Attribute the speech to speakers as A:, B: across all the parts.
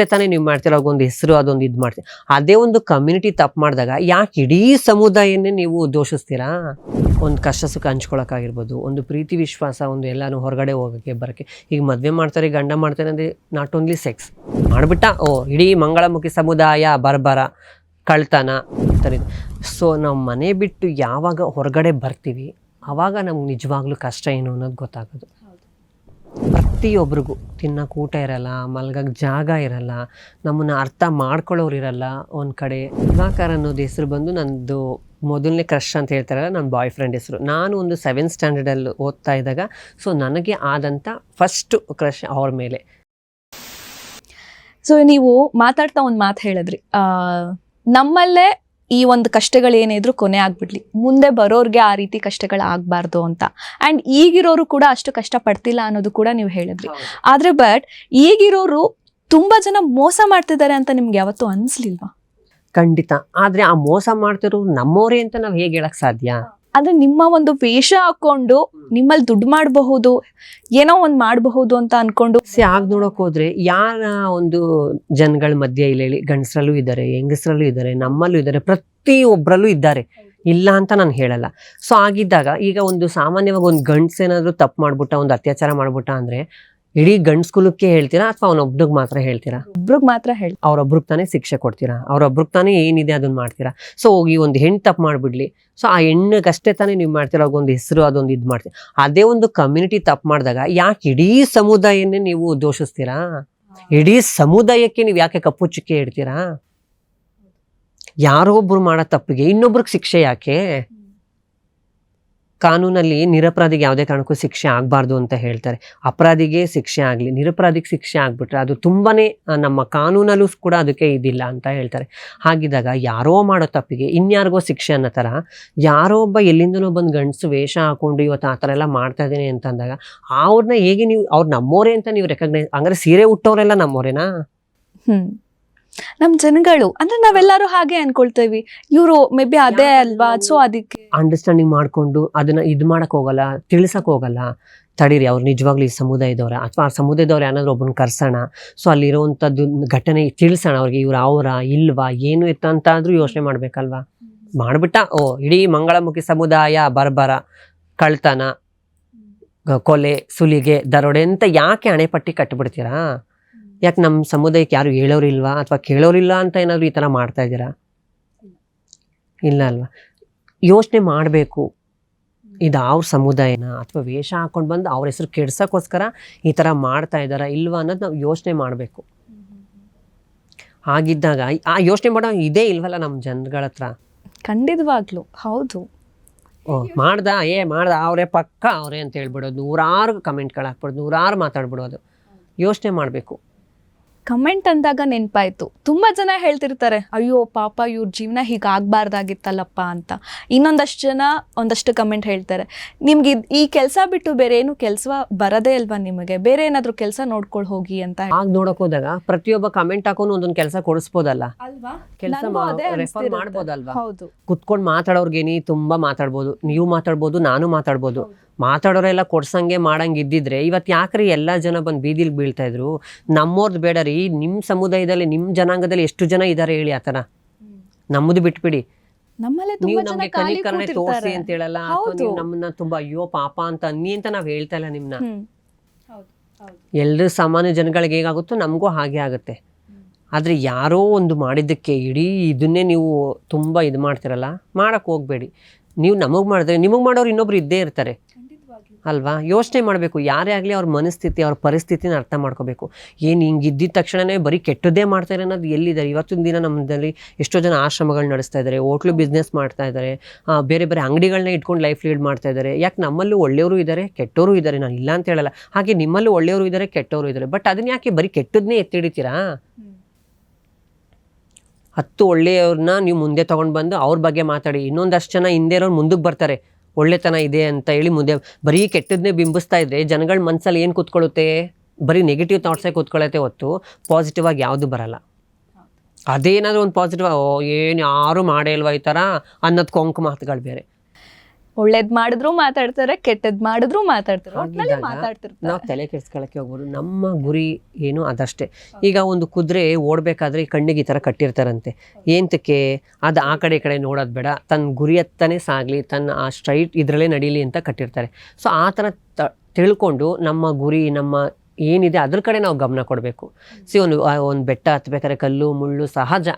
A: ಅಷ್ಟೇ ತಾನೇ ನೀವು ಮಾಡ್ತೀರ ಒಂದು ಹೆಸರು, ಅದೊಂದು ಇದು ಮಾಡ್ತೀರಿ. ಅದೇ ಒಂದು ಕಮ್ಯುನಿಟಿ ತಪ್ಪು ಮಾಡಿದಾಗ ಯಾಕೆ ಇಡೀ ಸಮುದಾಯನೇ ನೀವು ದೋಷಿಸ್ತೀರಾ? ಒಂದು ಕಷ್ಟ ಸುಖ ಹಂಚ್ಕೊಳಕ್ಕಾಗಿರ್ಬೋದು, ಒಂದು ಪ್ರೀತಿ ವಿಶ್ವಾಸ ಒಂದು ಎಲ್ಲಾನು ಹೊರಗಡೆ ಹೋಗೋಕ್ಕೆ, ಬರೋಕ್ಕೆ. ಈಗ ಮದುವೆ ಮಾಡ್ತಾರೆ, ಗಂಡ ಮಾಡ್ತಾರೆ ಅಂದರೆ ನಾಟ್ ಓನ್ಲಿ ಸೆಕ್ಸ್ ಮಾಡಿಬಿಟ್ಟ, ಓ, ಇಡೀ ಮಂಗಳಮುಖಿ ಸಮುದಾಯ, ಬರ್ಬರ, ಕಳ್ತನ ಥರ ಸೊ ನಾವು ಮನೆ ಬಿಟ್ಟು ಯಾವಾಗ ಹೊರಗಡೆ ಬರ್ತೀವಿ ಆವಾಗ ನಮ್ಗೆ ನಿಜವಾಗ್ಲೂ ಕಷ್ಟ ಏನು ಅನ್ನೋದು ಗೊತ್ತಾಗೋದು. ಪ್ರತಿಯೊಬ್ಬರಿಗೂ ತಿನ್ನೋಕೆ ಊಟ ಇರಲ್ಲ ಮಲ್ಗಕ್ಕೆ ಜಾಗ ಇರಲ್ಲ, ನಮ್ಮನ್ನು ಅರ್ಥ ಮಾಡ್ಕೊಳ್ಳೋರು ಇರಲ್ಲ ಒಂದು ಕಡೆ. ದಿವಾಕರ್ ಅನ್ನೋದು ಹೆಸರು ಬಂದು ನನ್ನದು ಮೊದಲನೇ ಕ್ರಶ್ ಅಂತ ಹೇಳ್ತಾರಲ್ಲ ನನ್ನ ಬಾಯ್ ಫ್ರೆಂಡ್ ಹೆಸರು. ನಾನು ಒಂದು ಸೆವೆಂತ್ ಸ್ಟ್ಯಾಂಡರ್ಡಲ್ಲಿ ಓದ್ತಾ ಇದ್ದಾಗ ಸೊ ನನಗೆ ಆದಂಥ ಫಸ್ಟು ಕ್ರಶ್ ಅವ್ರ ಮೇಲೆ.
B: ಸೊ ನೀವು ಮಾತಾಡ್ತಾ ಒಂದು ಮಾತು ಹೇಳಿದ್ರಿ. ನಮ್ಮಲ್ಲೇ ಈ ಒಂದು ಕಷ್ಟಗಳೇನಿದ್ರು ಕೊನೆ ಆಗ್ಬಿಡ್ಲಿ. ಮುಂದೆ ಬರೋರ್ಗೆ ಆ ರೀತಿ ಕಷ್ಟಗಳು ಆಗ್ಬಾರ್ದು ಅಂತ. ಅಂಡ್ ಈಗಿರೋರು ಕೂಡ ಅಷ್ಟು ಕಷ್ಟ ಪಡ್ತಿಲ್ಲ ಅನ್ನೋದು ಕೂಡ ನೀವು ಹೇಳಿದ್ರಿ. ಆದ್ರೆ ಬಟ್ ಈಗಿರೋರು ತುಂಬಾ ಜನ ಮೋಸ ಮಾಡ್ತಿದ್ದಾರೆ ಅಂತ ನಿಮ್ಗೆ ಯಾವತ್ತೂ ಅನ್ಸ್ಲಿಲ್ವಾ?
A: ಖಂಡಿತ. ಆದರೆ ಆ ಮೋಸ ಮಾಡ್ತಿರೋ ನಮ್ಮವರೇ ಅಂತ ನಾವು ಹೇಗೆ ಹೇಳಕ್ ಸಾಧ್ಯ?
B: ಅಂದ್ರೆ ನಿಮ್ಮ ಒಂದು ವೇಷ ಹಾಕೊಂಡು ನಿಮ್ಮಲ್ಲಿ ದುಡ್ಡು ಮಾಡಬಹುದು ಏನೋ ಒಂದ್ ಮಾಡಬಹುದು ಅಂತ ಅನ್ಕೊಂಡು.
A: ಆಗ ನೋಡಕ್ ಹೋದ್ರೆ ಯಾರ ಒಂದು ಜನಗಳ ಮಧ್ಯೆ ಇಲ್ಲಿ ಹೇಳಿ ಗಂಡಸರಲ್ಲೂ ಇದ್ದಾರೆ ಹೆಂಗಸರಲ್ಲೂ ಇದ್ದಾರೆ ನಮ್ಮಲ್ಲೂ ಇದ್ದಾರೆ ಪ್ರತಿಯೊಬ್ಬರಲ್ಲೂ ಇದ್ದಾರೆ. ಇಲ್ಲ ಅಂತ ನಾನು ಹೇಳಲ್ಲ. ಸೊ ಆಗಿದ್ದಾಗ ಈಗ ಒಂದು ಸಾಮಾನ್ಯವಾಗಿ ಒಂದು ಗಂಡ್ಸೇನಾದ್ರೂ ಏನಾದ್ರು ತಪ್ಪು ಮಾಡ್ಬಿಟ್ಟ ಒಂದು ಅತ್ಯಾಚಾರ ಮಾಡ್ಬಿಟ್ಟ ಅಂದ್ರೆ ಇಡೀ ಗಂಡ್ಸ್ ಕುಲಕ್ಕೆ ಹೇಳ್ತೀರಾ ಅಥವಾ ಅವನೊಬ್ನಿಗೆ ಮಾತ್ರ ಹೇಳ್ತೀರಾ?
B: ಒಬ್ರಿಗೆ ಮಾತ್ರ ಹೇಳಿ
A: ಅವ್ರೊಬ್ರಿಗೆ ತಾನೇ ಶಿಕ್ಷೆ ಕೊಡ್ತೀರಾ? ಅವ್ರೊಬ್ರಿಗೆ ತಾನೇ ಏನಿದೆ ಅದನ್ನ ಮಾಡ್ತೀರಾ? ಸೊ ಈ ಒಂದು ಹೆಣ್ಣು ತಪ್ಪು ಮಾಡ್ಬಿಡ್ಲಿ. ಸೊ ಆ ಹೆಣ್ಣಿಗಷ್ಟೇ ತಾನೇ ನೀವು ಮಾಡ್ತೀರ? ಒಂದು ಹೆಸರು ಅದೊಂದು ಇದು ಮಾಡ್ತೀರಾ? ಅದೇ ಒಂದು ಕಮ್ಯುನಿಟಿ ತಪ್ಪು ಮಾಡಿದಾಗ ಯಾಕೆ ಇಡೀ ಸಮುದಾಯನೇ ನೀವು ದೋಷಿಸ್ತೀರಾ? ಇಡೀ ಸಮುದಾಯಕ್ಕೆ ನೀವು ಯಾಕೆ ಕಪ್ಪು ಚುಕ್ಕೆ ಇಡ್ತೀರಾ ಯಾರೋ ಒಬ್ರು ಮಾಡೋ ತಪ್ಪಿಗೆ ಇನ್ನೊಬ್ರಿಗೆ ಶಿಕ್ಷೆ ಯಾಕೆ? ಕಾನೂನಲ್ಲಿ ನಿರಪರಾಧಿಗೆ ಯಾವುದೇ ಕಾರಣಕ್ಕೂ ಶಿಕ್ಷೆ ಆಗಬಾರ್ದು ಅಂತ ಹೇಳ್ತಾರೆ. ಅಪರಾಧಿಗೆ ಶಿಕ್ಷೆ ಆಗಲಿ, ನಿರಪರಾಧಿಗೆ ಶಿಕ್ಷೆ ಆಗಿಬಿಟ್ರೆ ಅದು ತುಂಬಾನೇ ನಮ್ಮ ಕಾನೂನಲ್ಲೂ ಕೂಡ ಅದಕ್ಕೆ ಇದಿಲ್ಲ ಅಂತ ಹೇಳ್ತಾರೆ. ಹಾಗಿದ್ದಾಗ ಯಾರೋ ಮಾಡೋ ತಪ್ಪಿಗೆ ಇನ್ಯಾರಿಗೋ ಶಿಕ್ಷೆ ಅನ್ನೋ ಥರ ಯಾರೋ ಒಬ್ಬ ಎಲ್ಲಿಂದನೋ ಬಂದು ಗಂಡಸು ವೇಷ ಹಾಕೊಂಡು ಇವತ್ತು ಆ ಥರ ಎಲ್ಲ ಮಾಡ್ತಾ ಇದ್ದೀನಿ ಅಂತ ಅಂದಾಗ ಅವ್ರನ್ನ ಹೇಗೆ ನೀವು, ಅವ್ರು ನಮ್ಮೋರೇ ಅಂತ ನೀವು ರೆಕಗ್ನೈಸ್, ಹಂಗಾರೆ ಸೀರೆ ಹುಟ್ಟೋರೆಲ್ಲ ನಮ್ಮೋರೇನಾ?
B: ಹ್ಮ್. ನಮ್ ಜನಗಳು ಅಂದ್ರೆ ನಾವೆಲ್ಲರೂ ಹಾಗೆ ಅನ್ಕೊಳ್ತೇವಿ. ಇವರು ಮೇ ಬಿ ಅದೇ ಅಲ್ವಾ? ಸೊ ಅದಕ್ಕೆ
A: ಅಂಡರ್ಸ್ಟ್ಯಾಂಡಿಂಗ್ ಮಾಡ್ಕೊಂಡು ಅದನ್ನ ಇದು ಮಾಡಕ್ ಹೋಗಲ್ಲ ತಿಳ್ಸಕ್ ಹೋಗಲ್ಲ. ತಡೀರಿ ಅವ್ರು ನಿಜವಾಗ್ಲೂ ಈ ಸಮುದಾಯದವ್ರ. ಅಥವಾ ಆ ಸಮುದಾಯದವ್ರು ಏನಾದ್ರು ಒಬ್ಬನ ಕರ್ಸೋಣ ಸೊ ಅಲ್ಲಿರುವಂಥದ್ದು ಘಟನೆ ತಿಳಿಸೋಣ ಅವ್ರಿಗೆ ಇವ್ರು ಅವರ ಇಲ್ವಾ ಏನು ಇತ್ತ ಅಂತ ಆದ್ರೂ ಯೋಚನೆ ಮಾಡ್ಬೇಕಲ್ವಾ? ಮಾಡ್ಬಿಟ್ಟ ಓ ಇಡೀ ಮಂಗಳಮುಖಿ ಸಮುದಾಯ ಬರ್ಬರ ಕಳ್ತನ ಕೊಲೆ ಸುಲಿಗೆ ದರೋಡೆ ಅಂತ ಯಾಕೆ ಅಣೆಪಟ್ಟಿ ಕಟ್ಬಿಡ್ತೀರಾ? ಯಾಕೆ ನಮ್ಮ ಸಮುದಾಯಕ್ಕೆ ಯಾರು ಹೇಳೋರಿಲ್ವಾ ಅಥವಾ ಕೇಳೋರಿಲ್ಲ ಅಂತ ಏನಾದರೂ ಈ ಥರ ಮಾಡ್ತಾ ಇದ್ದೀರಾ? ಇಲ್ಲ ಅಲ್ವಾ? ಯೋಚನೆ ಮಾಡಬೇಕು. ಇದು ಅವ್ರ ಸಮುದಾಯನ ಅಥವಾ ವೇಷ ಹಾಕೊಂಡು ಬಂದು ಅವ್ರ ಹೆಸರು ಕೆಡ್ಸೋಕ್ಕೋಸ್ಕರ ಈ ಥರ ಮಾಡ್ತಾ ಇದ್ದಾರಾ ಇಲ್ವಾ ಅನ್ನೋದು ನಾವು ಯೋಚನೆ ಮಾಡಬೇಕು. ಹಾಗಿದ್ದಾಗ ಆ ಯೋಚನೆ ಮಾಡೋ ಇದೇ ಇಲ್ವಲ್ಲ ನಮ್ಮ ಜನಗಳ ಹತ್ರ?
B: ಖಂಡಿತವಾಗ್ಲು. ಹೌದು.
A: ಓ ಮಾಡ್ದ? ಏ ಮಾಡ್ದ? ಅವರೇ ಪಕ್ಕ ಅವರೇ ಅಂತ ಹೇಳ್ಬಿಡೋದು. ನೂರಾರು ಕಮೆಂಟ್ಗಳು ಹಾಕ್ಬಿಡೋದು. ನೂರಾರು ಮಾತಾಡ್ಬಿಡೋದು. ಯೋಚನೆ ಮಾಡಬೇಕು.
B: ಕಮೆಂಟ್ ಅಂದಾಗ ನೆನಪಾಯಿತು. ತುಂಬಾ ಜನ ಹೇಳ್ತಿರ್ತಾರೆ ಅಯ್ಯೋ ಪಾಪ ಇವ್ರ ಜೀವನ ಹೀಗೆ ಆಗ್ಬಾರ್ದಾಗಿತ್ತಲ್ಲಪ್ಪ ಅಂತ. ಇನ್ನೊಂದಷ್ಟು ಜನ ಒಂದಷ್ಟು ಕಮೆಂಟ್ ಹೇಳ್ತಾರೆ ನಿಮ್ಗೆ ಈ ಕೆಲಸ ಬಿಟ್ಟು ಬೇರೆ ಏನು ಕೆಲಸ ಬರದೇ ಅಲ್ವಾ ನಿಮಗೆ? ಬೇರೆ ಏನಾದ್ರು ಕೆಲಸ ನೋಡ್ಕೊಳ್ ಹೋಗಿ ಅಂತ
A: ಆಗ ನೋಡಕ್ ಹೋದಾಗ ಪ್ರತಿಯೊಬ್ಬ ಕಮೆಂಟ್ ಹಾಕೊಂಡು ಒಂದೊಂದು ಕೆಲಸ ಕೊಡಿಸ್ಬೋದಲ್ಲ?
B: ಅಲ್ವಾ?
A: ಕೆಲಸ. ಮಾಡ್ಬೋದಲ್ವಾ?
B: ಹೌದು.
A: ಕುತ್ಕೊಂಡು ಮಾತಾಡೋರ್ಗೇನಿ ತುಂಬಾ ಮಾತಾಡ್ಬೋದು. ನೀವು ಮಾತಾಡ್ಬೋದು ನಾನು ಮಾತಾಡ್ಬೋದು. ಮಾತಾಡೋರೆಲ್ಲ ಕೊಡ್ಸಂಗೆ ಮಾಡಂಗೆ ಇದ್ದಿದ್ರೆ ಇವತ್ತು ಯಾಕ್ರಿ ಎಲ್ಲ ಜನ ಬಂದು ಬೀದಿಲಿ ಬೀಳ್ತಾ ಇದ್ರು? ನಮ್ಮೋರ್ದು ಬೇಡ ರೀ ನಿಮ್ಮ ಸಮುದಾಯದಲ್ಲಿ ನಿಮ್ಮ ಜನಾಂಗದಲ್ಲಿ ಎಷ್ಟು ಜನ ಇದ್ದಾರೆ ಹೇಳಿ ಆ ಥರ ನಮ್ಮದು ಬಿಟ್ಬಿಡಿ. ನೀವು ನಮ್ಗೆ ಕನಿಕರಣೆ ತೋರಿಸಿ ಅಂತ ಹೇಳಲ್ಲ. ನೀವು ನಮ್ಮನ್ನ ತುಂಬಾ ಅಯ್ಯೋ ಪಾಪ ಅಂತ ಅನ್ನಿ ಅಂತ ನಾವ್ ಹೇಳ್ತಾ ಇಲ್ಲ ನಿಮ್ನ. ಎಲ್ರು ಸಾಮಾನ್ಯ ಜನಗಳಿಗೆ ಹೇಗಾಗುತ್ತೋ ನಮಗೂ ಹಾಗೆ ಆಗುತ್ತೆ. ಆದ್ರೆ ಯಾರೋ ಒಂದು ಮಾಡಿದ್ದಕ್ಕೆ ಇಡೀ ಇದನ್ನೇ ನೀವು ತುಂಬಾ ಇದು ಮಾಡ್ತಿರಲ್ಲ ಮಾಡಕ್ ಹೋಗಬೇಡಿ. ನೀವು ನಮಗ್ ಮಾಡಿದ್ರೆ ನಿಮಗೆ ಮಾಡೋರು ಇನ್ನೊಬ್ರು ಇದ್ದೇ ಇರ್ತಾರೆ. ಅಲ್ವಾ? ಯೋಚನೆ ಮಾಡಬೇಕು. ಯಾರೇ ಆಗಲಿ ಅವ್ರ ಮನಸ್ಥಿತಿ, ಅವ್ರ ಪರಿಸ್ಥಿತಿನ ಅರ್ಥ ಮಾಡ್ಕೋಬೇಕು. ಏನು ಹಿಂಗೆ ಇದ್ದಿದ್ದ ತಕ್ಷಣವೇ ಬರೀ ಕೆಟ್ಟದ್ದೇ ಮಾಡ್ತಾರೆ ಅನ್ನೋದು ಎಲ್ಲಿದ್ದಾರೆ ಇವತ್ತಿನ ದಿನ ನಮ್ಮಲ್ಲಿ ಎಷ್ಟೋ ಜನ ಆಶ್ರಮಗಳು ನಡೆಸ್ತಾ ಇದ್ದಾರೆ ಹೋಟ್ಲು ಬಿಸ್ನೆಸ್ ಮಾಡ್ತಾ ಇದ್ದಾರೆ ಬೇರೆ ಬೇರೆ ಅಂಗಡಿಗಳನ್ನ ಇಟ್ಕೊಂಡು ಲೈಫ್ ಲೀಡ್ ಮಾಡ್ತಾ ಇದ್ದಾರೆ ಯಾಕೆ ನಮ್ಮಲ್ಲೂ ಒಳ್ಳೆಯವರು ಇದ್ದಾರೆ ಕೆಟ್ಟವರು ಇದ್ದಾರೆ ನಾನು ಇಲ್ಲ ಅಂತ ಹೇಳಲ್ಲ. ಹಾಗೆ ನಿಮ್ಮಲ್ಲೂ ಒಳ್ಳೆಯವರು ಇದ್ದಾರೆ ಕೆಟ್ಟವರು ಇದ್ದಾರೆ ಬಟ್ ಅದನ್ನ ಯಾಕೆ ಬರೀ ಕೆಟ್ಟದನ್ನೇ ಎತ್ತಿಡಿತೀರಾ? ಹತ್ತು ಒಳ್ಳೆಯವ್ರನ್ನ ನೀವು ಮುಂದೆ ತೊಗೊಂಡು ಬಂದು ಅವ್ರ ಬಗ್ಗೆ ಮಾತಾಡಿ. ಇನ್ನೊಂದಷ್ಟು ಜನ ಹಿಂದೆ ಇರೋರು ಮುಂದಕ್ಕೆ ಬರ್ತಾರೆ. ಒಳ್ಳೆತನ ಇದೆ ಅಂತ ಹೇಳಿ ಮುಂದೆ ಬರೀ ಕೆಟ್ಟದನ್ನೇ ಬಿಂಬಿಸ್ತಾ ಇದ್ರೆ ಜನಗಳ ಮನಸ್ಸಲ್ಲಿ ಏನು ಕೂತ್ಕೊಳ್ಳುತ್ತೆ? ಬರೀ ನೆಗೆಟಿವ್ ಥಾಟ್ಸೇ ಕೂತ್ಕೊಳ್ಳುತ್ತೆ ಹೊತ್ತು ಪಾಸಿಟಿವ್ ಆಗಿ ಯಾವುದು ಬರಲ್ಲ. ಅದೇನಾದರೂ ಒಂದು ಪಾಸಿಟಿವ್ ಏನು ಯಾರು ಮಾಡೇ ಇಲ್ವ ಈ ಥರ ಅನ್ನೋದು ಕೊಂಕು ಮಾತುಗಳು ಬೇರೆ.
B: ಒಳ್ಳೇದ್ ಮಾಡಿದ್ರು ಮಾತಾಡ್ತಾರೆ ಕೆಟ್ಟದ್ ಮಾಡಿದ್ರು ಮಾತಾಡ್ತಾರೆ. ಒಟ್ನಲ್ಲಿ ಮಾತಾಡ್ತಿರ್ತಾರೆ.
A: ನಾವು ತಲೆ ಕೆಡ್ಸ್ಕೊಳಕ್ಕೆ ಹೋಗ್ಬೋದು. ನಮ್ಮ ಗುರಿ ಏನು ಅದಷ್ಟೇ. ಈಗ ಒಂದು ಕುದುರೆ ಓಡಬೇಕಾದ್ರೆ ಕಣ್ಣಿಗೆ ಈ ಥರ ಕಟ್ಟಿರ್ತಾರಂತೆ. ಏಂತಕ್ಕೆ? ಅದು ಆ ಕಡೆ ಈ ಕಡೆ ನೋಡೋದು ಬೇಡ. ತನ್ನ ಗುರಿ ಹತ್ತನೇ ಸಾಗಲಿ ತನ್ನ ಆ ಸ್ಟ್ರೈಟ್ ಇದರಲ್ಲೇ ನಡೀಲಿ ಅಂತ ಕಟ್ಟಿರ್ತಾರೆ. ಸೊ ಆ ಥರ ತ ತಿಳ್ಕೊಂಡು ನಮ್ಮ ಗುರಿ ನಮ್ಮ ಏನಿದೆ ಅದ್ರ ಕಡೆ ನಾವು ಗಮನ ಕೊಡಬೇಕು. ಸಿ ಒಂದು ಒಂದು ಬೆಟ್ಟ ಹತ್ಬೇಕಾದ್ರೆ ಕಲ್ಲು ಮುಳ್ಳು ಸಹಜ.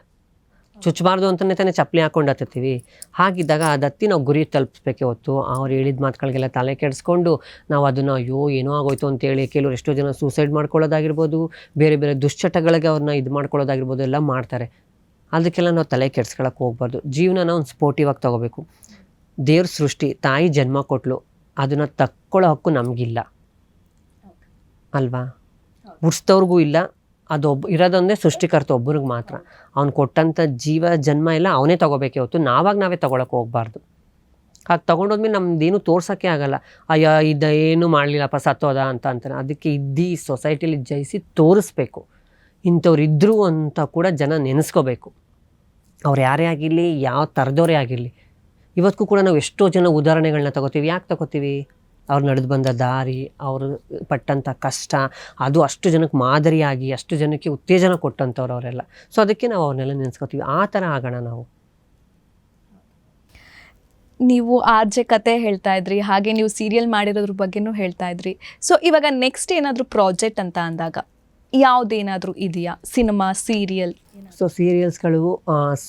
A: ಚುಚ್ಚಬಾರ್ದು ಅಂತಲೇ ತಾನೇ ಚಪ್ಪಲಿ ಹಾಕೊಂಡು ಹತ್ತಿರ್ತೀವಿ ಹಾಗಿದ್ದಾಗ ಅದು ಹತ್ತಿ ನಾವು ಗುರಿ ತಲುಪಿಸ್ಬೇಕೆ ಹೊತ್ತು ಅವ್ರು ಹೇಳಿದ ಮಾತುಗಳಿಗೆಲ್ಲ ತಲೆ ಕೆಡಿಸ್ಕೊಂಡು ನಾವು ಅದನ್ನು ಅಯ್ಯೋ ಏನೋ ಆಗೋಯ್ತು ಅಂತೇಳಿ ಕೆಲವರು ಎಷ್ಟೋ ಜನ ಸೂಸೈಡ್ ಮಾಡ್ಕೊಳ್ಳೋದಾಗಿರ್ಬೋದು ಬೇರೆ ಬೇರೆ ದುಶ್ಚಟಗಳಿಗೆ ಅವ್ರನ್ನ ಇದು ಮಾಡ್ಕೊಳ್ಳೋದಾಗಿರ್ಬೋದು ಎಲ್ಲ ಮಾಡ್ತಾರೆ. ಅದಕ್ಕೆಲ್ಲ ನಾವು ತಲೆ ಕೆಡ್ಸ್ಕೊಳಕ್ಕೆ ಹೋಗ್ಬಾರ್ದು. ಜೀವನನ ಒಂದು ಸ್ಪೋರ್ಟಿವ್ ಆಗಿ ತಗೋಬೇಕು. ದೇವ್ರ ಸೃಷ್ಟಿ ತಾಯಿ ಜನ್ಮ ಕೊಟ್ಲು ಅದನ್ನು ತಕ್ಕೊಳ್ಳೋ ಹಕ್ಕು ನಮಗಿಲ್ಲ. ಅಲ್ವಾ? ಹುಡ್ಸ್ದವ್ರಿಗೂ ಇಲ್ಲ ಅದು ಒಬ್ಬ ಇರೋದೊಂದೇ ಸೃಷ್ಟಿಕರ್ತ ಒಬ್ಬರಿಗೆ ಮಾತ್ರ. ಅವ್ನು ಕೊಟ್ಟಂಥ ಜೀವ, ಜನ್ಮ ಎಲ್ಲ ಅವನೇ ತೊಗೋಬೇಕೆ ಹೊತ್ತು ನಾವಾಗ ನಾವೇ ತೊಗೊಳಕ್ಕೆ ಹೋಗ್ಬಾರ್ದು. ಹಾಗೆ ತೊಗೊಂಡೋದ್ಮೇಲೆ ನಮ್ದೇನು ತೋರ್ಸೋಕ್ಕೆ ಆಗಲ್ಲ. ಅಯ್ಯ, ಇದು ಏನು ಮಾಡಲಿಲ್ಲಪ್ಪ ಸತ್ತೋದ ಅಂತ ಅಂತಾನೆ. ಅದಕ್ಕೆ ಇದ್ದೀ ಸೊಸೈಟಿಲಿ ಜಯಿಸಿ ತೋರಿಸ್ಬೇಕು. ಇಂಥವ್ರು ಇದ್ದರು ಅಂತ ಕೂಡ ಜನ ನೆನೆಸ್ಕೋಬೇಕು. ಅವ್ರು ಯಾರೇ ಆಗಿರಲಿ, ಯಾವ ಥರದವರೇ ಆಗಿರಲಿ. ಇವತ್ತಿಗೂ ಕೂಡ ನಾವು ಎಷ್ಟೋ ಜನ ಉದಾಹರಣೆಗಳನ್ನ ತಗೋತೀವಿ. ಯಾಕೆ ತಗೋತೀವಿ? ಅವ್ರು ನಡೆದು ಬಂದ ದಾರಿ, ಅವರು ಪಟ್ಟಂಥ ಕಷ್ಟ, ಅದು ಅಷ್ಟು ಜನಕ್ಕೆ ಮಾದರಿಯಾಗಿ, ಅಷ್ಟು ಜನಕ್ಕೆ ಉತ್ತೇಜನ ಕೊಟ್ಟಂಥವ್ರು ಅವರೆಲ್ಲ. ಸೊ ಅದಕ್ಕೆ ನಾವು ಅವ್ರನ್ನೆಲ್ಲ ನೆನೆಸ್ಕೋತೀವಿ. ಆ ಥರ ಆಗೋಣ ನಾವು.
B: ನೀವು ಆರ್ಜೆ ಕತೆ ಹೇಳ್ತಾ ಇದ್ರಿ, ಹಾಗೆ ನೀವು ಸೀರಿಯಲ್ ಮಾಡಿರೋದ್ರ ಬಗ್ಗೆನೂ ಹೇಳ್ತಾ ಇದ್ರಿ. ಸೊ ಇವಾಗ ನೆಕ್ಸ್ಟ್ ಏನಾದರೂ ಪ್ರಾಜೆಕ್ಟ್ ಅಂತ ಅಂದಾಗ, ಯಾವುದೇನಾದರೂ ಇದೆಯಾ? ಸಿನಿಮಾ ಸೀರಿಯಲ್
A: ಸೊ ಸೀರಿಯಲ್ಸ್ಗಳು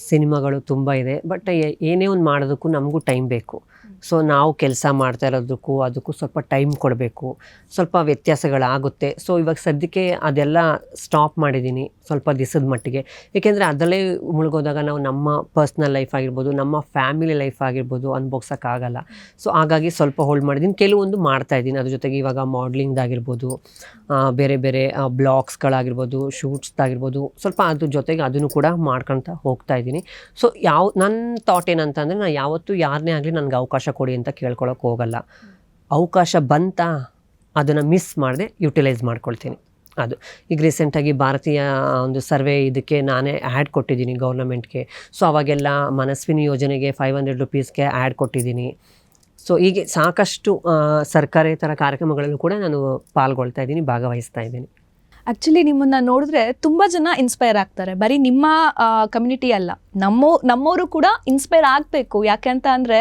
A: ಸಿನಿಮಾಗಳು ತುಂಬ ಇದೆ. ಬಟ್ ಏನೇ ಒಂದು ಮಾಡೋದಕ್ಕೂ ನಮಗೂ ಟೈಮ್ ಬೇಕು. ಸೊ ನಾವು ಕೆಲಸ ಮಾಡ್ತಾ ಇರೋದಕ್ಕೂ ಅದಕ್ಕೂ ಸ್ವಲ್ಪ ಟೈಮ್ ಕೊಡಬೇಕು. ಸ್ವಲ್ಪ ವ್ಯತ್ಯಾಸಗಳಾಗುತ್ತೆ. ಸೊ ಇವಾಗ ಸದ್ಯಕ್ಕೆ ಅದೆಲ್ಲ ಸ್ಟಾಪ್ ಮಾಡಿದ್ದೀನಿ ಸ್ವಲ್ಪ ದಿವಸದ ಮಟ್ಟಿಗೆ. ಏಕೆಂದರೆ ಅದರಲ್ಲೇ ಮುಳುಗೋದಾಗ ನಾವು ನಮ್ಮ ಪರ್ಸ್ನಲ್ ಲೈಫ್ ಆಗಿರ್ಬೋದು ನಮ್ಮ ಫ್ಯಾಮಿಲಿ ಲೈಫ್ ಆಗಿರ್ಬೋದು ಅನ್ಭೋಗ್ಸೋಕ್ಕಾಗಲ್ಲ ಸೊ ಹಾಗಾಗಿ ಸ್ವಲ್ಪ ಹೋಲ್ಡ್ ಮಾಡಿದ್ದೀನಿ. ಕೆಲವೊಂದು ಮಾಡ್ತಾ ಇದ್ದೀನಿ. ಅದ್ರ ಜೊತೆಗೆ ಇವಾಗ ಮಾಡ್ಲಿಂಗ್ದಾಗಿರ್ಬೋದು ಆಗಿರ್ಬೋದು ಬೇರೆ ಬೇರೆ ಬ್ಲಾಗ್ಸ್ಗಳಾಗಿರ್ಬೋದು ಶೂಟ್ಸ್ದಾಗಿರ್ಬೋದು ಸ್ವಲ್ಪ ಅದ್ರ ಜೊತೆಗೆ ಅದನ್ನು ಕೂಡ ಮಾಡ್ಕೊಳ್ತಾ ಹೋಗ್ತಾ ಇದ್ದೀನಿ. ಸೊ ಯಾವ ನನ್ನ ಥಾಟ್ ಏನಂತಂದರೆ ನಾನು ಯಾವತ್ತೂ ಯಾರನ್ನೇ ಆಗಲಿ ನನಗೆ ಅವಕಾಶ ಕೊಡಿ ಅಂತ ಕೇಳ್ಕೊಳಕ್ಕೆ ಹೋಗಲ್ಲ. ಅವಕಾಶ ಬಂತ ಅದನ್ನು ಮಿಸ್ ಮಾಡದೆ ಯುಟಿಲೈಸ್ ಮಾಡ್ಕೊಳ್ತೀನಿ. ಅದು. ಈಗ ರೀಸೆಂಟಾಗಿ ಭಾರತೀಯ ಒಂದು ಸರ್ವೆ ಇದಕ್ಕೆ ನಾನೇ ಆ್ಯಡ್ ಕೊಟ್ಟಿದ್ದೀನಿ ಗೌರ್ನಮೆಂಟ್ಗೆ. ಸೊ ಅವಾಗೆಲ್ಲ ಮನಸ್ವಿನಿ ಯೋಜನೆಗೆ ಫೈವ್ ಹಂಡ್ರೆಡ್ ರುಪೀಸ್ಗೆ ಆ್ಯಡ್ ಕೊಟ್ಟಿದ್ದೀನಿ. ಸೊ ಹೀಗೆ ಸಾಕಷ್ಟು ಸರ್ಕಾರೇತರ ಕಾರ್ಯಕ್ರಮಗಳಲ್ಲೂ ಕೂಡ ನಾನು ಪಾಲ್ಗೊಳ್ತಾ ಇದ್ದೀನಿ, ಭಾಗವಹಿಸ್ತಾ ಇದ್ದೀನಿ.
B: ಆಕ್ಚುಲಿ ನಿಮ್ಮನ್ನ ನೋಡಿದ್ರೆ ತುಂಬ ಜನ ಇನ್ಸ್ಪೈರ್ ಆಗ್ತಾರೆ. ಬರೀ ನಿಮ್ಮ ಕಮ್ಯುನಿಟಿ ಅಲ್ಲ. ನಮ್ಮ ನಮ್ಮವರು ಕೂಡ ಇನ್ಸ್ಪೈರ್ ಆಗಬೇಕು. ಯಾಕೆ ಅಂತ ಅಂದರೆ,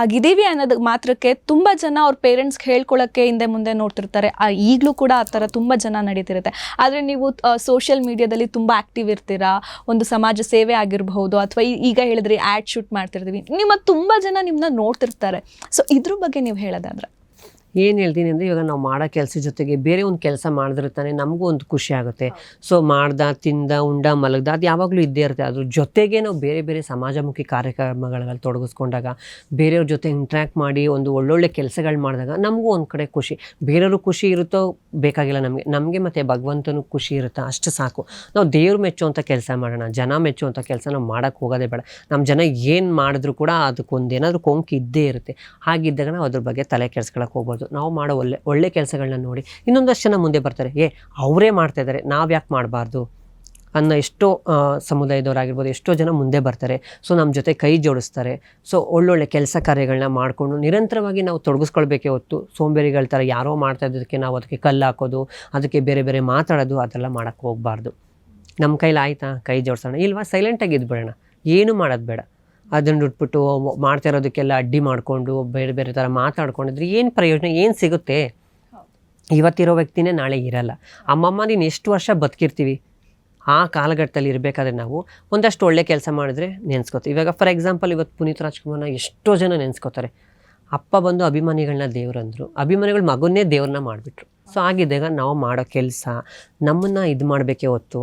B: ಆಗಿದ್ದೀವಿ ಅನ್ನೋದು ಮಾತ್ರಕ್ಕೆ ತುಂಬ ಜನ ಅವ್ರ ಪೇರೆಂಟ್ಸ್ಗೆ ಹೇಳ್ಕೊಳ್ಳೋಕ್ಕೆ ಹಿಂದೆ ಮುಂದೆ ನೋಡ್ತಿರ್ತಾರೆ. ಈಗಲೂ ಕೂಡ ಆ ಥರ ತುಂಬ ಜನ ನಡೀತಿರುತ್ತೆ. ಆದರೆ ನೀವು ಸೋಷಿಯಲ್ ಮೀಡಿಯಾದಲ್ಲಿ ತುಂಬ ಆ್ಯಕ್ಟಿವ್ ಇರ್ತೀರಾ? ಒಂದು ಸಮಾಜ ಸೇವೆ ಆಗಿರಬಹುದು ಅಥವಾ ಈಗ ಹೇಳಿದ್ರಿ ಆ್ಯಡ್ ಶೂಟ್ ಮಾಡ್ತಿರ್ತೀವಿ. ನಿಮ್ಮ ತುಂಬ ಜನ ನಿಮ್ಮನ್ನ ನೋಡ್ತಿರ್ತಾರೆ. ಸೊ ಇದ್ರ ಬಗ್ಗೆ ನೀವು ಹೇಳೋದಾದ್ರೆ.
A: ಏನು ಹೇಳ್ತೀನಿ ಅಂದರೆ ಇವಾಗ ನಾವು ಮಾಡೋ ಕೆಲಸ ಜೊತೆಗೆ ಬೇರೆ ಒಂದು ಕೆಲಸ ಮಾಡಿದ್ರೆ ತಾನೇ ನಮಗೂ ಒಂದು ಖುಷಿ ಆಗುತ್ತೆ. ಸೊ ಮಾಡ್ದ ತಿಂದ ಉಂಡ ಮಲಗ್ದ ಅದು ಯಾವಾಗಲೂ ಇದ್ದೇ ಇರುತ್ತೆ. ಅದ್ರ ಜೊತೆಗೆ ನಾವು ಬೇರೆ ಬೇರೆ ಸಮಾಜಮುಖಿ ಕಾರ್ಯಕ್ರಮಗಳಲ್ಲಿ ತೊಡಗಿಸ್ಕೊಂಡಾಗ ಬೇರೆಯವ್ರ ಜೊತೆ ಇಂಟ್ರ್ಯಾಕ್ಟ್ ಮಾಡಿ ಒಂದು ಒಳ್ಳೊಳ್ಳೆ ಕೆಲಸಗಳು ಮಾಡಿದಾಗ ನಮಗೂ ಒಂದು ಕಡೆ ಖುಷಿ. ಬೇರೆಯವ್ರ ಖುಷಿ ಇರುತ್ತೋ ಬೇಕಾಗಿಲ್ಲ ನಮಗೆ. ನಮಗೆ ಮತ್ತು ಭಗವಂತನು ಖುಷಿ ಇರುತ್ತಾ? ಅಷ್ಟು ಸಾಕು. ನಾವು ದೇವ್ರು ಮೆಚ್ಚುವಂಥ ಕೆಲಸ ಮಾಡೋಣ ಜನ ಮೆಚ್ಚುವಂಥ ಕೆಲಸ ನಾವು ಮಾಡೋಕ್ಕೆ ಹೋಗೋದೇ ಬೇಡ. ನಮ್ಮ ಜನ ಏನು ಮಾಡಿದ್ರು ಕೂಡ ಅದಕ್ಕೊಂದು ಏನಾದರೂ ಕೊಂಕು ಇದ್ದೇ ಇರುತ್ತೆ. ಹಾಗಿದ್ದಾಗ ನಾವು ಅದ್ರ ಬಗ್ಗೆ ತಲೆ ಕೆಡ್ಸ್ಕೊಳಕ್ಕೆ ಹೋಗ್ಬಾರ್ದು ನಾವು ಮಾಡೋ ಒಳ್ಳೆ ಒಳ್ಳೆ ಕೆಲಸಗಳನ್ನ ನೋಡಿ ಇನ್ನೊಂದಷ್ಟು ಜನ ಮುಂದೆ ಬರ್ತಾರೆ, ಏ, ಅವರೇ ಮಾಡ್ತಾ ಇದ್ದಾರೆ ನಾವು ಯಾಕೆ ಮಾಡಬಾರ್ದು? ಅನ್ನೋ ಎಷ್ಟೋ ಸಮುದಾಯದವರಾಗಿರ್ಬೋದು, ಎಷ್ಟೋ ಜನ ಮುಂದೆ ಬರ್ತಾರೆ. ಸೊ ನಮ್ಮ ಜೊತೆ ಕೈ ಜೋಡಿಸ್ತಾರೆ. ಸೊ, ಒಳ್ಳೊಳ್ಳೆ ಕೆಲಸ ಕಾರ್ಯಗಳನ್ನ ಮಾಡಿಕೊಂಡು ನಿರಂತರವಾಗಿ ನಾವು ತೊಡಗಿಸ್ಕೊಳ್ಬೇಕೇ ಹೊತ್ತು, ಸೋಂಬೇರಿಗಳ ಥರ ಯಾರೋ ಮಾಡ್ತಾ ಇದ್ದಕ್ಕೆ ನಾವು ಅದಕ್ಕೆ ಕಲ್ಲು ಹಾಕೋದು, ಅದಕ್ಕೆ ಬೇರೆ ಬೇರೆ ಮಾತಾಡೋದು, ಅದೆಲ್ಲ ಮಾಡೋಕ್ಕೆ ಹೋಗಬಾರ್ದು. ನಮ್ಮ ಕೈಲಿ ಆಯ್ತಾ? ಕೈ ಜೋಡಿಸೋಣ. ಇಲ್ವಾ? ಸೈಲೆಂಟಾಗಿ ಇದ್ಬಿಡೋಣ. ಏನು ಮಾಡೋದು ಬೇಡ. ಅದನ್ನು ಉಟ್ಬಿಟ್ಟು ಮಾಡ್ತಾ ಇರೋದಕ್ಕೆಲ್ಲ ಅಡ್ಡಿ ಮಾಡಿಕೊಂಡು ಬೇರೆ ಬೇರೆ ಥರ ಮಾತಾಡ್ಕೊಂಡಿದ್ರೆ ಏನು ಪ್ರಯೋಜನ, ಏನು ಸಿಗುತ್ತೆ? ಇವತ್ತಿರೋ ವ್ಯಕ್ತಿನೇ ನಾಳೆ ಇರಲ್ಲ. ಅಮ್ಮಮ್ಮ, ನೀನು ಎಷ್ಟು ವರ್ಷ ಬದುಕಿರ್ತೀವಿ? ಆ ಕಾಲಘಟ್ಟದಲ್ಲಿ ಇರಬೇಕಾದ್ರೆ ನಾವು ಒಂದಷ್ಟು ಒಳ್ಳೆ ಕೆಲಸ ಮಾಡಿದ್ರೆ ನೆನೆಸ್ಕೋತೀವಿ. ಇವಾಗ ಫಾರ್ ಎಕ್ಸಾಂಪಲ್ ಇವತ್ತು ಪುನೀತ್ ರಾಜ್ಕುಮಾರ್ನ ಎಷ್ಟೋ ಜನ ನೆನೆಸ್ಕೋತಾರೆ. ಅಪ್ಪ ಬಂದು ಅಭಿಮಾನಿಗಳನ್ನ ದೇವ್ರಂದರು. ಅಭಿಮಾನಿಗಳು ಮಗನ್ನೇ ದೇವ್ರನ್ನ ಮಾಡಿಬಿಟ್ರು. ಸೊ ಆಗಿದ್ದಾಗ ನಾವು ಮಾಡೋ ಕೆಲಸ ನಮ್ಮನ್ನು ಇದು ಮಾಡಬೇಕೇ ಹೊತ್ತು,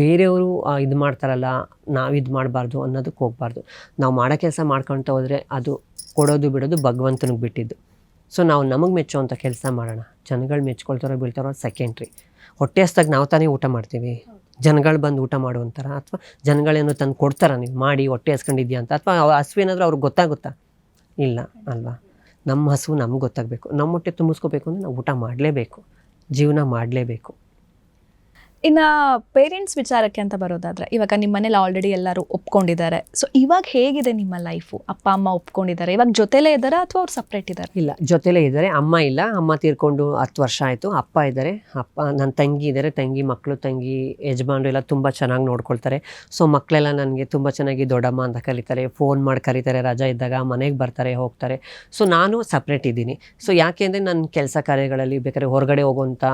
A: ಬೇರೆಯವರು ಇದು ಮಾಡ್ತಾರಲ್ಲ, ನಾವು ಇದು ಮಾಡಬಾರ್ದು ಅನ್ನೋದಕ್ಕೆ ಹೋಗಬಾರ್ದು. ನಾವು ಮಾಡೋ ಕೆಲಸ ಮಾಡ್ಕೊಳ್ತಾ ಹೋದರೆ ಅದು ಕೊಡೋದು ಬಿಡೋದು ಭಗವಂತನಿಗೆ ಬಿಟ್ಟಿದ್ದು. ಸೊ ನಾವು ನಮಗೆ ಮೆಚ್ಚುವಂಥ ಕೆಲಸ ಮಾಡೋಣ. ಜನಗಳು ಮೆಚ್ಕೊಳ್ತಾರೋ ಬೀಳ್ತಾರೋ ಸೆಕೆಂಡ್ರಿ ಹೊಟ್ಟೆ ಹಸ್ದಾಗ ನಾವು ತಾನೇ ಊಟ ಮಾಡ್ತೀವಿ. ಜನಗಳು ಬಂದು ಊಟ ಮಾಡುವಂಥರ ಅಥವಾ ಜನಗಳೇನೋ ತಂದು ಕೊಡ್ತಾರ ನೀವು, ಮಾಡಿ, ಹೊಟ್ಟೆ ಹಸ್ಕೊಂಡಿದ್ಯಾ? ಅಂತ. ಅಥವಾ ಹಸುವೇನಾದರೂ ಅವ್ರಿಗೆ ಗೊತ್ತಾಗುತ್ತಾ? ಇಲ್ಲ, ಅಲ್ವಾ? ನಮ್ಮ ಹಸು ನಮ್ಗೆ ಗೊತ್ತಾಗಬೇಕು. ನಮ್ಮ ಹೊಟ್ಟೆ ತುಂಬಿಸ್ಕೋಬೇಕು ಅಂದರೆ ನಾವು ಊಟ ಮಾಡಲೇಬೇಕು. ಜೀವನ ಮಾಡಲೇಬೇಕು.
B: ಇನ್ನ ಪೇರೆಂಟ್ಸ್ ವಿಚಾರಕ್ಕೆ ಅಂತ ಬರೋದಾದ್ರೆ, ಇವಾಗ ನಿಮ್ಮ ಮನೇಲಿ ಆಲ್ರೆಡಿ ಎಲ್ಲರೂ ಒಪ್ಕೊಂಡಿದ್ದಾರೆ. ಸೊ ಇವಾಗ ಹೇಗಿದೆ ನಿಮ್ಮ ಲೈಫು ಅಪ್ಪ, ಅಮ್ಮ ಒಪ್ಕೊಂಡಿದ್ದಾರೆ. ಇವಾಗ ಜೊತೆಲೇ ಇದ್ದಾರೆ ಅಥವಾ ಅವ್ರು ಸಪ್ರೇಟ್ ಇದ್ದಾರೆ?
A: ಇಲ್ಲ, ಜೊತೆಲೇ ಇದ್ದಾರೆ. ಅಮ್ಮ ಇಲ್ಲ. ಅಮ್ಮ ತೀರ್ಕೊಂಡು ಹತ್ತು ವರ್ಷ ಆಯಿತು. ಅಪ್ಪ ಇದ್ದಾರೆ. ಅಪ್ಪ ನನ್ನ ತಂಗಿ ಇದ್ದಾರೆ. ತಂಗಿ ಮಕ್ಕಳು ತಂಗಿ, ಯಜಮಾನ್ರು ಎಲ್ಲ ತುಂಬ ಚೆನ್ನಾಗಿ ನೋಡ್ಕೊಳ್ತಾರೆ. ಸೊ ಮಕ್ಕಳೆಲ್ಲ ನನಗೆ ತುಂಬ ಚೆನ್ನಾಗಿ ದೊಡ್ಡಮ್ಮ ಅಂತ ಕರೀತಾರೆ. ಫೋನ್ ಮಾಡಿ ಕರೀತಾರೆ. ರಜಾ ಇದ್ದಾಗ ಮನೆಗೆ ಬರ್ತಾರೆ, ಹೋಗ್ತಾರೆ. ಸೊ ನಾನು ಸಪ್ರೇಟ್ ಇದ್ದೀನಿ. ಸೊ ಯಾಕೆ ಅಂದರೆ ನನ್ನ ಕೆಲಸ ಕಾರ್ಯಗಳಲ್ಲಿ ಬೇಕಾದ್ರೆ ಹೊರಗಡೆ ಹೋಗುವಂಥ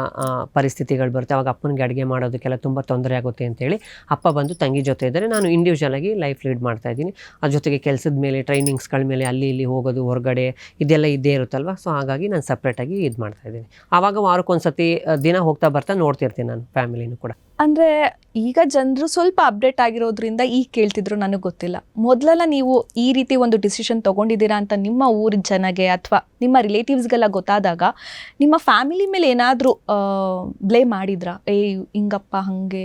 A: ಪರಿಸ್ಥಿತಿಗಳು ಬರುತ್ತೆ. ಅವಾಗ ಅಪ್ಪನಿಗೆ ಅಡುಗೆ ಮಾಡೋದಕ್ಕೆಲ್ಲ ತುಂಬ ತೊಂದರೆ ಆಗುತ್ತೆ ಅಂತೇಳಿ ಅಪ್ಪ ಬಂದು ತಂಗಿ ಜೊತೆ ಇದ್ದಾರೆ. ನಾನು ಇಂಡಿವಿಜುವಲ್ ಆಗಿ ಲೈಫ್ ಲೀಡ್ ಮಾಡ್ತಾ ಇದ್ದೀನಿ. ಅದ್ರ ಜೊತೆಗೆ ಕೆಲಸದ ಮೇಲೆ ಟ್ರೈನಿಂಗ್ಸ್ಗಳ ಮೇಲೆ, ಅಲ್ಲಿ ಇಲ್ಲಿ ಹೋಗೋದು, ಹೊರಗಡೆ ಇದೆಲ್ಲ ಇದ್ದೇ ಇರುತ್ತಲ್ವ? ಸೊ ಹಾಗಾಗಿ ನಾನು ಸಪ್ರೇಟಾಗಿ ಇದು ಮಾಡ್ತಾ ಇದ್ದೀನಿ. ಆವಾಗ ವಾರಕ್ಕೊಂದ್ಸತಿ ಸತಿ ದಿನ ಹೋಗ್ತಾ ಬರ್ತಾ ನೋಡ್ತಿರ್ತೀನಿ ನಾನು ಫ್ಯಾಮಿಲಿನೂ ಕೂಡ.
B: ಅಂದ್ರೆ ಈಗ ಜನರು ಸ್ವಲ್ಪ ಅಪ್ಡೇಟ್ ಆಗಿರೋದ್ರಿಂದ ಈಗ ಕೇಳ್ತಿದ್ರು ನನಗೆ ಗೊತ್ತಿಲ್ಲ. ಮೊದಲೆಲ್ಲ ನೀವು ಈ ರೀತಿ ಒಂದು ಡಿಸಿಷನ್ ತಗೊಂಡಿದ್ದೀರಾ ಅಂತ ನಿಮ್ಮ ಊರಿನ ಜನಗೆ ಅಥವಾ ನಿಮ್ಮ ರಿಲೇಟಿವ್ಸ್ಗೆಲ್ಲ ಗೊತ್ತಾದಾಗ ನಿಮ್ಮ ಫ್ಯಾಮಿಲಿ ಮೇಲೆ ಏನಾದರೂ ಬ್ಲೇಮ್ ಮಾಡಿದ್ರಾ? ಏ, ಹಿಂಗಪ್ಪ, ಹಾಗೆ?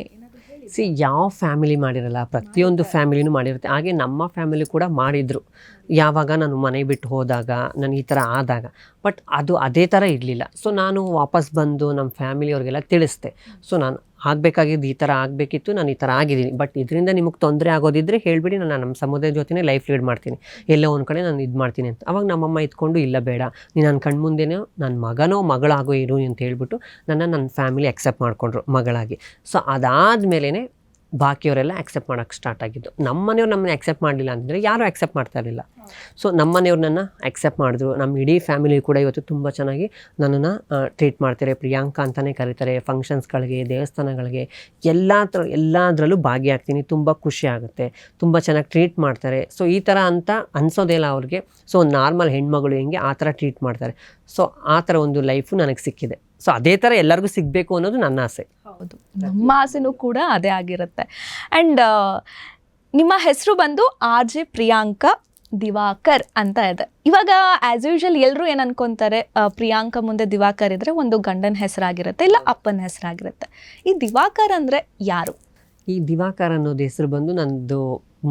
A: ಸಿ ಯಾವ ಫ್ಯಾಮಿಲಿ ಮಾಡಿರಲ್ಲ, ಪ್ರತಿಯೊಂದು ಫ್ಯಾಮಿಲಿನೂ ಮಾಡಿರುತ್ತೆ. ಹಾಗೆ ನಮ್ಮ ಫ್ಯಾಮಿಲಿ ಕೂಡ ಮಾಡಿದರು. ಯಾವಾಗ ನಾನು ಮನೆ ಬಿಟ್ಟು ಹೋದಾಗ, ನಾನು ಈ ಥರ ಆದಾಗ. ಬಟ್ ಅದು ಅದೇ ಥರ ಇರಲಿಲ್ಲ. ಸೊ ನಾನು ವಾಪಸ್ ಬಂದು ನಮ್ಮ ಫ್ಯಾಮಿಲಿಯವ್ರಿಗೆಲ್ಲ ತಿಳಿಸ್ದೆ. ಸೊ ನಾನು ಆಗಬೇಕಾಗಿದ್ದು ಈ ಥರ ಆಗಬೇಕಿತ್ತು, ನಾನು ಈ ಥರ ಆಗಿದ್ದೀನಿ. ಬಟ್ ಇದರಿಂದ ನಿಮಗೆ ತೊಂದರೆ ಆಗೋದಿದ್ರೆ ಹೇಳಿಬಿಡಿ, ನಾನು ನಮ್ಮ ಸಮುದಾಯದ ಜೊತೆನೇ ಲೈಫ್ ಲೀಡ್ ಮಾಡ್ತೀನಿ. ಎಲ್ಲೋ ಒಂದು ಕಡೆ ನಾನು ಇದು ಮಾಡ್ತೀನಿ ಅಂತ. ಅವಾಗ ನಮ್ಮಮ್ಮ ಇದ್ಕೊಂಡು, ಇಲ್ಲ ಬೇಡ, ನೀನು ನನ್ನ ಕಣ್ಮುಂದೆನೇ ನನ್ನ ಮಗನೋ, ಮಗಳಾಗೋ ಇರು ಅಂತ ಹೇಳ್ಬಿಟ್ಟು ನನ್ನ ನನ್ನ ಫ್ಯಾಮಿಲಿ ಅಕ್ಸೆಪ್ಟ್ ಮಾಡಿಕೊಂಡ್ರು ಮಗಳಾಗಿ. ಸೊ ಅದಾದಮೇಲೆ ಬಾಕಿಯವರೆಲ್ಲ ಆ್ಯಕ್ಸೆಪ್ಟ್ ಮಾಡೋಕ್ಕೆ ಸ್ಟಾರ್ಟ್ ಆಗಿದ್ದು. ನಮ್ಮ ಮನೆಯವ್ರು ನಮ್ಮನ್ನ ಅಕ್ಸೆಪ್ಟ್ ಮಾಡಲಿಲ್ಲ ಅಂದರೆ ಯಾರೂ ಅಕ್ಸೆಪ್ಟ್ ಮಾಡ್ತಾ ಇರಲಿಲ್ಲ. ಸೊ ನಮ್ಮ ನನ್ನ ಅಕ್ಸೆಪ್ಟ್ ಮಾಡಿದ್ರು. ನಮ್ಮ ಇಡೀ ಫ್ಯಾಮಿಲಿ ಕೂಡ ಇವತ್ತು ತುಂಬ ಚೆನ್ನಾಗಿ ನನ್ನನ್ನು ಟ್ರೀಟ್ ಮಾಡ್ತಾರೆ. ಪ್ರಿಯಾಂಕಾ ಅಂತಲೇ ಕರೀತಾರೆ. ಫಂಕ್ಷನ್ಸ್ಗಳಿಗೆ ದೇವಸ್ಥಾನಗಳಿಗೆ ಎಲ್ಲ ಥರ ಎಲ್ಲದರಲ್ಲೂ ಭಾಗಿಯಾಗ್ತೀನಿ. ತುಂಬ ಖುಷಿ ಆಗುತ್ತೆ. ತುಂಬ ಚೆನ್ನಾಗಿ ಟ್ರೀಟ್ ಮಾಡ್ತಾರೆ. ಸೊ ಈ ಥರ ಅಂತ ಅನ್ಸೋದಿಲ್ಲ ಅವ್ರಿಗೆ. ಸೊ ನಾರ್ಮಲ್ ಹೆಣ್ಮಗಳು ಹೆಂಗೆ ಆ ಥರ ಟ್ರೀಟ್ ಮಾಡ್ತಾರೆ. ಸೊ ಆ ಥರ ಒಂದು ಲೈಫು ನನಗೆ ಸಿಕ್ಕಿದೆ. ಸೊ ಅದೇ ಥರ ಎಲ್ಲರಿಗೂ ಸಿಗಬೇಕು ಅನ್ನೋದು ನನ್ನ ಆಸೆ.
B: ಹೌದು. ನಮ್ಮ ಆಸೆನೂ ಕೂಡ ಅದೇ ಆಗಿರುತ್ತೆ. ಆ್ಯಂಡ್ ನಿಮ್ಮ ಹೆಸರು ಬಂದು ಆರ್ ಜೆ ಪ್ರಿಯಾಂಕ ದಿವಾಕರ್ ಅಂತ ಇದೆ. ಇವಾಗ ಆ್ಯಸ್ ಯೂಶಲ್ ಎಲ್ಲರೂ ಏನು ಅನ್ಕೊಂತಾರೆ ಪ್ರಿಯಾಂಕ ಮುಂದೆ ದಿವಾಕರ್ ಇದ್ದರೆ ಒಂದು ಗಂಡನ ಹೆಸರಾಗಿರುತ್ತೆ, ಇಲ್ಲ ಅಪ್ಪನ ಹೆಸರಾಗಿರುತ್ತೆ. ಈ ದಿವಾಕರ್ ಅಂದರೆ ಯಾರು?
A: ಈ ದಿವಾಕರ್ ಅನ್ನೋದು ಹೆಸರು ಬಂದು ನನ್ನದು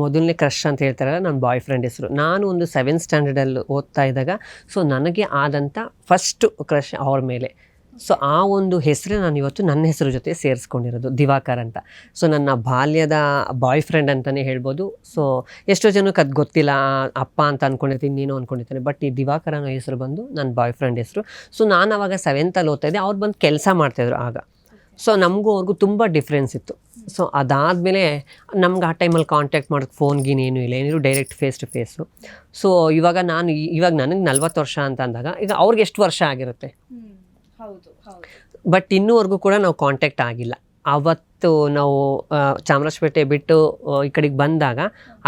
A: ಮೊದಲನೇ ಕ್ರಶ್ ಅಂತ ಹೇಳ್ತಾರಲ್ಲ ನನ್ನ ಬಾಯ್ ಫ್ರೆಂಡ್ ಹೆಸರು. ನಾನು ಒಂದು ಸೆವೆಂತ್ ಸ್ಟ್ಯಾಂಡರ್ಡಲ್ಲಿ ಓದ್ತಾ ಇದ್ದಾಗ ಸೊ ನನಗೆ ಆದಂಥ ಫಸ್ಟು ಕ್ರಶ್ ಅವ್ರ ಮೇಲೆ. ಸೊ ಆ ಒಂದು ಹೆಸರೇ ನಾನು ಇವತ್ತು ನನ್ನ ಹೆಸರು ಜೊತೆ ಸೇರಿಸ್ಕೊಂಡಿರೋದು, ದಿವಾಕರ್ ಅಂತ. ಸೊ ನನ್ನ ಬಾಲ್ಯದ ಬಾಯ್ ಫ್ರೆಂಡ್ ಅಂತಲೇ ಹೇಳ್ಬೋದು. ಸೊ ಎಷ್ಟೋ ಜನಕ್ಕೆ ಅದು ಗೊತ್ತಿಲ್ಲ ಅಪ್ಪ ಅಂತ ಅಂದ್ಕೊಂಡಿರ್ತೀನಿ ನೀನು ಅಂದ್ಕೊಂಡಿರ್ತೀನಿ ಬಟ್ ಈ ದಿವಾಕರ್ ಅನ್ನೋ ಹೆಸರು ಬಂದು ನನ್ನ ಬಾಯ್ ಫ್ರೆಂಡ್ ಹೆಸರು. ಸೊ ನಾನು ಅವಾಗ ಸೆವೆಂತಲ್ಲಿ ಓದ್ತಾ ಇದ್ದೆ. ಅವ್ರು ಬಂದು ಕೆಲಸ ಮಾಡ್ತಾಯಿದ್ರು ಆಗ. ಸೊ ನಮಗೂ ಅವ್ರಿಗೂ ತುಂಬ ಡಿಫ್ರೆನ್ಸ್ ಇತ್ತು. ಸೊ ಅದಾದಮೇಲೆ ನಮ್ಗೆ ಆ ಟೈಮಲ್ಲಿ ಕಾಂಟ್ಯಾಕ್ಟ್ ಮಾಡೋಕ್ಕೆ ಫೋನ್ ಗೀನ್ ಏನೂ ಇಲ್ಲ. ಏನಿದ್ರು direct face to face so ಇವಾಗ ನಾನು ಇವಾಗ ನನಗೆ ನಲ್ವತ್ತು ವರ್ಷ ಅಂತ ಅಂದಾಗ, ಈಗ ಅವ್ರಿಗೆ ಎಷ್ಟು ವರ್ಷ ಆಗಿರುತ್ತೆ?
B: ಹೌದು
A: ಬಟ್ ಇನ್ನೂವರೆಗೂ ಕೂಡ ನಾವು ಕಾಂಟ್ಯಾಕ್ಟ್ ಆಗಿಲ್ಲ. ಅವತ್ತು ನಾವು ಚಾಮರಾಜಪೇಟೆ ಬಿಟ್ಟು ಈ ಕಡೆಗೆ ಬಂದಾಗ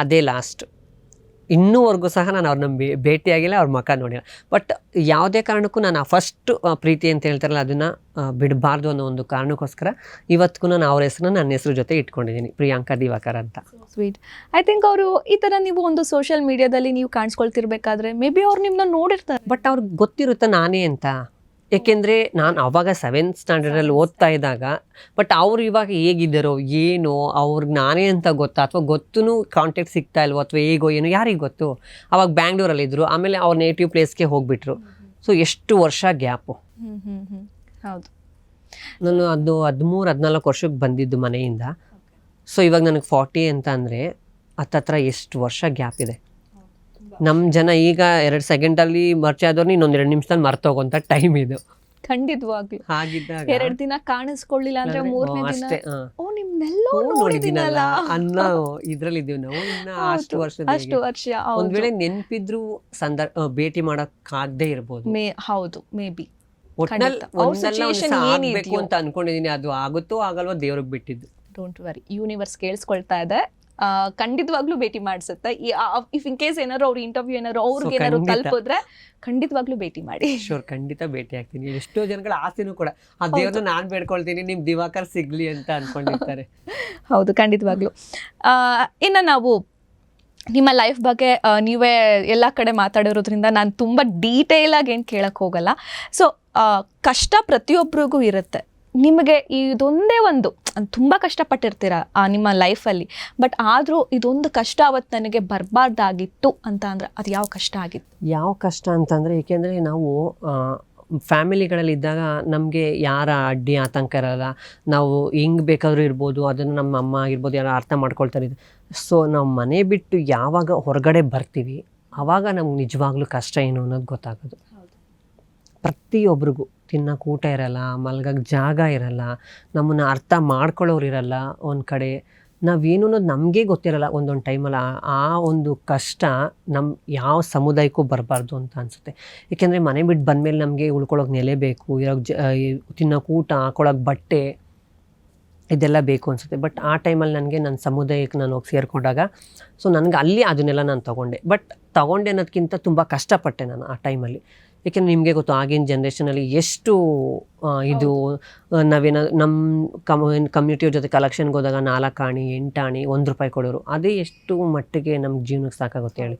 A: ಅದೇ ಲಾಸ್ಟ್ ಇನ್ನೂವರೆಗೂ ಸಹ ನಾನು ಅವ್ರನ್ನ ಭೇಟಿಯಾಗಿಲ್ಲ ಅವ್ರ ಮುಖ ನೋಡಿಲ್ಲ. ಬಟ್ ಯಾವುದೇ ಕಾರಣಕ್ಕೂ ನಾನು ಆ ಫಸ್ಟ್ ಪ್ರೀತಿ ಅಂತ ಹೇಳ್ತಾರಲ್ಲ ಅದನ್ನು ಬಿಡಬಾರ್ದು ಅನ್ನೋ ಒಂದು ಕಾರಣಕ್ಕೋಸ್ಕರ ಇವತ್ತಿಗೂ ನಾನು ಅವ್ರ ಹೆಸರನ್ನ ನನ್ನ ಹೆಸರು ಜೊತೆ ಇಟ್ಕೊಂಡಿದ್ದೀನಿ ಪ್ರಿಯಾಂಕಾ ದಿವಾಕರ್ ಅಂತ.
B: ಸ್ವೀಟ್ ಐ ಥಿಂಕ್ ಅವರು ಈ ಥರ ನೀವು ಒಂದು ಸೋಷಿಯಲ್ ಮೀಡಿಯಾದಲ್ಲಿ ನೀವು ಕಾಣಿಸ್ಕೊಳ್ತಿರ್ಬೇಕಾದ್ರೆ ಮೇ ಬಿ ಅವ್ರು ನಿಮ್ಮನ್ನ ನೋಡಿರ್ತಾರೆ.
A: ಬಟ್ ಅವ್ರಿಗೆ ಗೊತ್ತಿರುತ್ತೆ ನಾನೇ ಅಂತ? ಏಕೆಂದರೆ ನಾನು ಅವಾಗ ಸೆವೆಂತ್ ಸ್ಟ್ಯಾಂಡರ್ಡಲ್ಲಿ ಓದ್ತಾ ಇದ್ದಾಗ ಬಟ್ ಅವರು ಇವಾಗ ಹೇಗಿದ್ದಾರೋ ಏನೋ ಅವ್ರಿಗೆ ನಾನೇ ಅಂತ ಗೊತ್ತಾ? ಅಥವಾ ಗೊತ್ತೂ ಕಾಂಟ್ಯಾಕ್ಟ್ ಸಿಗ್ತಾ ಇಲ್ವೋ? ಅಥವಾ ಹೇಗೋ ಏನೋ? ಯಾರಿಗೆ ಗೊತ್ತು? ಅವಾಗ ಬ್ಯಾಂಗ್ಳೂರಲ್ಲಿದ್ದರು ಆಮೇಲೆ ಅವ್ರ ನೇಟಿವ್ ಪ್ಲೇಸ್ಗೆ ಹೋಗಿಬಿಟ್ರು. ಸೊ ಎಷ್ಟು ವರ್ಷ ಗ್ಯಾಪು
B: ಹೌದು.
A: ನಾನು ಅದು ಹದಿಮೂರು ಹದಿನಾಲ್ಕು ವರ್ಷಕ್ಕೆ ಬಂದಿದ್ದು ಮನೆಯಿಂದ. ಸೊ ಇವಾಗ ನನಗೆ ಫಾರ್ಟಿ ಅಂತ ಅಂದರೆ ಹತ್ತತ್ರ ಎಷ್ಟು ವರ್ಷ ಗ್ಯಾಪ್ ಇದೆ? ನಮ್ಮ ಜನ ಈಗ ಎರಡು ಸೆಕೆಂಡಲ್ಲಿ ಮರ್ಚೆ ಆದವ್ರು ಇನ್ನೊಂದು ಎರಡು ನಿಮಿಷದಲ್ಲಿ ಮರ್ತೋಗೋಂಥ ಟೈಮ್ ಇದು.
B: ಖಂಡಿತವಾಗ್ಲು.
A: ಹಾಗಿದ್ದಾಗ
B: ಎರಡ್ ದಿನ ಕಾಣಿಸ್ಕೊಳ್ಳಿಲ್ಲ ಅಂದ್ರೆ ಮೂರನೇ ದಿನ.
A: ಅಷ್ಟೇ.
B: ಓ ನಿಮ್ನೆಲ್ಲೋ
A: ನೋಡಿದ್ದೀನಲ್ಲ? ಅನ್ನೋ ಇದ್ರಲ್ಲಿ ಇದೀವಿ ನಾವು ಇನ್ನ ಅಷ್ಟು
B: ವರ್ಷ
A: ವರ್ಷದ
B: ಅಷ್ಟು ವರ್ಷ
A: ಒಂದ್ ವೇಳೆ ನೆನ್ಪಿದ್ರು ಸಂದರ್ಭ ಭೇಟಿ ಮಾಡಕ್ಕಾಗದೇ ಇರ್ಬೋದು.
B: ಮೇ ಹೌದು ಮೇ ಬಿ.
A: ಅಂತ ಅನ್ಕೊಂಡಿದೀನಿ. ಅದು ಆಗುತ್ತೋ ಆಗಲ್ವೋ ದೇವ್ರಿಗೆ ಬಿಟ್ಟಿದ್ದು.
B: ಡೋಂಟ್ ವರಿ ಯೂನಿವರ್ಸ್ ಕೇಳಿಸ್ಕೊಳ್ತಾ ಇದೆ. ಖಂಡಿತವಾಗ್ಲೂ ಭೇಟಿ ಮಾಡಿಸುತ್ತೆ. ಇಫ್ ಇನ್ ಕೇಸ್ ಏನಾದ್ರು ಅವ್ರ ಇಂಟರ್ವ್ಯೂ ಏನಾದ್ರು ಅವ್ರಿಗೆ ಏನಾದ್ರು. ತಲುಪಿದ್ರೆ ಖಂಡಿತವಾಗ್ಲೂ ಭೇಟಿ ಮಾಡಿ.
A: ಶೋರ್ ಖಂಡಿತ ಭೇಟಿ ಆಗ್ತೀನಿ. ಎಷ್ಟೋ ಜನಗಳ ಆಸೆನೂ ಕೂಡ ಆ ದೇವ್ರನ್ನ ನಾನು ಬೇಡ್ಕೊಳ್ತೀನಿ ನಿಮ್ ದಿವಾಕರ್ ಸಿಗ್ಲಿ ಅಂತ ಅನ್ಕೊಂಡಿರ್ತಾರೆ.
B: ಹೌದು ಖಂಡಿತವಾಗ್ಲೂ. ಆ, ಇನ್ನು ನಾವು ನಿಮ್ಮ ಲೈಫ್ ಬಗ್ಗೆ ನೀವೇ ಎಲ್ಲ ಕಡೆ ಮಾತಾಡಿರೋದ್ರಿಂದ ನಾನು ತುಂಬ ಡೀಟೇಲಾಗಿ ಏನು ಕೇಳಕ್ಕೆ ಹೋಗಲ್ಲ. ಸೊ ಕಷ್ಟ ಪ್ರತಿಯೊಬ್ಬರಿಗೂ ಇರುತ್ತೆ. ನಿಮಗೆ ಇದೊಂದೇ ಒಂದು ತುಂಬ ಕಷ್ಟಪಟ್ಟಿರ್ತೀರ ಆ, ನಿಮ್ಮ ಲೈಫಲ್ಲಿ ಬಟ್ ಆದರೂ ಇದೊಂದು ಕಷ್ಟ ಅವತ್ತು ನನಗೆ ಬರಬಾರ್ದಾಗಿತ್ತು ಅಂತ ಅಂದರೆ ಅದು ಯಾವ ಕಷ್ಟ ಆಗಿತ್ತು?
A: ಯಾವ ಕಷ್ಟ ಅಂತಂದರೆ ಏಕೆಂದರೆ ನಾವು ಫ್ಯಾಮಿಲಿಗಳಲ್ಲಿ ಇದ್ದಾಗ ನಮಗೆ ಯಾರ ಅಡ್ಡಿ ಆತಂಕ ಇರಲ್ಲ. ನಾವು ಹೆಂಗೆ ಬೇಕಾದರೂ ಇರ್ಬೋದು ಅದನ್ನು ನಮ್ಮ ಅಮ್ಮ ಆಗಿರ್ಬೋದು ಯಾರು ಅರ್ಥ ಮಾಡ್ಕೊಳ್ತಾರೆ. ಸೊ ನಾವು ಮನೆ ಬಿಟ್ಟು ಯಾವಾಗ ಹೊರಗಡೆ ಬರ್ತೀವಿ ಆವಾಗ ನಮ್ಗೆ ನಿಜವಾಗ್ಲೂ ಕಷ್ಟ ಏನು ಅನ್ನೋದು ಗೊತ್ತಾಗೋದು. ಪ್ರತಿಯೊಬ್ಬರಿಗೂ ತಿನ್ನೋಕೆ ಊಟ ಇರಲ್ಲ ಮಲ್ಗಕ್ಕೆ ಜಾಗ ಇರಲ್ಲ, ನಮ್ಮನ್ನು ಅರ್ಥ ಮಾಡ್ಕೊಳ್ಳೋರು ಇರಲ್ಲ ಒಂದು ಕಡೆ. ನಾವೇನು ಅನ್ನೋದು ನಮಗೆ ಗೊತ್ತಿರಲ್ಲ ಒಂದೊಂದು ಟೈಮಲ್ಲಿ. ಆ- ಒಂದು ಕಷ್ಟ ನಮ್ಮ ಯಾವ ಸಮುದಾಯಕ್ಕೂ ಬರಬಾರ್ದು ಅಂತ ಅನಿಸುತ್ತೆ. ಏಕೆಂದರೆ ಮನೆ ಬಿಟ್ಟು ಬಂದಮೇಲೆ ನಮಗೆ ಉಳ್ಕೊಳ್ಳೋಕೆ ನೆಲೆ ಬೇಕು ಇರೋಕ್ಕೆ ಜ ತಿನ್ನೋಕೆ ಊಟ ಹಾಕೊಳ್ಳೋಕೆ ಬಟ್ಟೆ ಇದೆಲ್ಲ ಬೇಕು ಅನಿಸುತ್ತೆ. ಬಟ್ ಆ ಟೈಮಲ್ಲಿ ನನಗೆ ನನ್ನ ಸಮುದಾಯಕ್ಕೆ ನಾನು ಹೋಗಿ ಸೇರಿಕೊಂಡಾಗ, ಸೊ ನನಗೆ ಅಲ್ಲಿ ಅದನ್ನೆಲ್ಲ ನಾನು ತೊಗೊಂಡೆ. ಬಟ್ ತೊಗೊಂಡೆ ಅನ್ನೋದಕ್ಕಿಂತ ತುಂಬ ಕಷ್ಟಪಟ್ಟೆ ನಾನು ಆ ಟೈಮಲ್ಲಿ. ಏಕೆಂದರೆ ನಿಮಗೆ ಗೊತ್ತು ಆಗಿನ ಜನ್ರೇಷನಲ್ಲಿ ಎಷ್ಟು ಇದು ನಾವೇನ ನಮ್ಮ ಕಮ್ ಕಮ್ಯುನಿಟಿಯ ಜೊತೆ ಕಲೆಕ್ಷನ್ಗೆ ಹೋದಾಗ ನಾಲ್ಕು ಆಣಿ ಎಂಟು ಆಣಿ ಒಂದು ರೂಪಾಯಿ ಕೊಡೋರು, ಅದೇ ಎಷ್ಟು ಮಟ್ಟಿಗೆ ನಮ್ಮ ಜೀವನಕ್ಕೆ ಸಾಕಾಗುತ್ತೆ ಹೇಳಿ.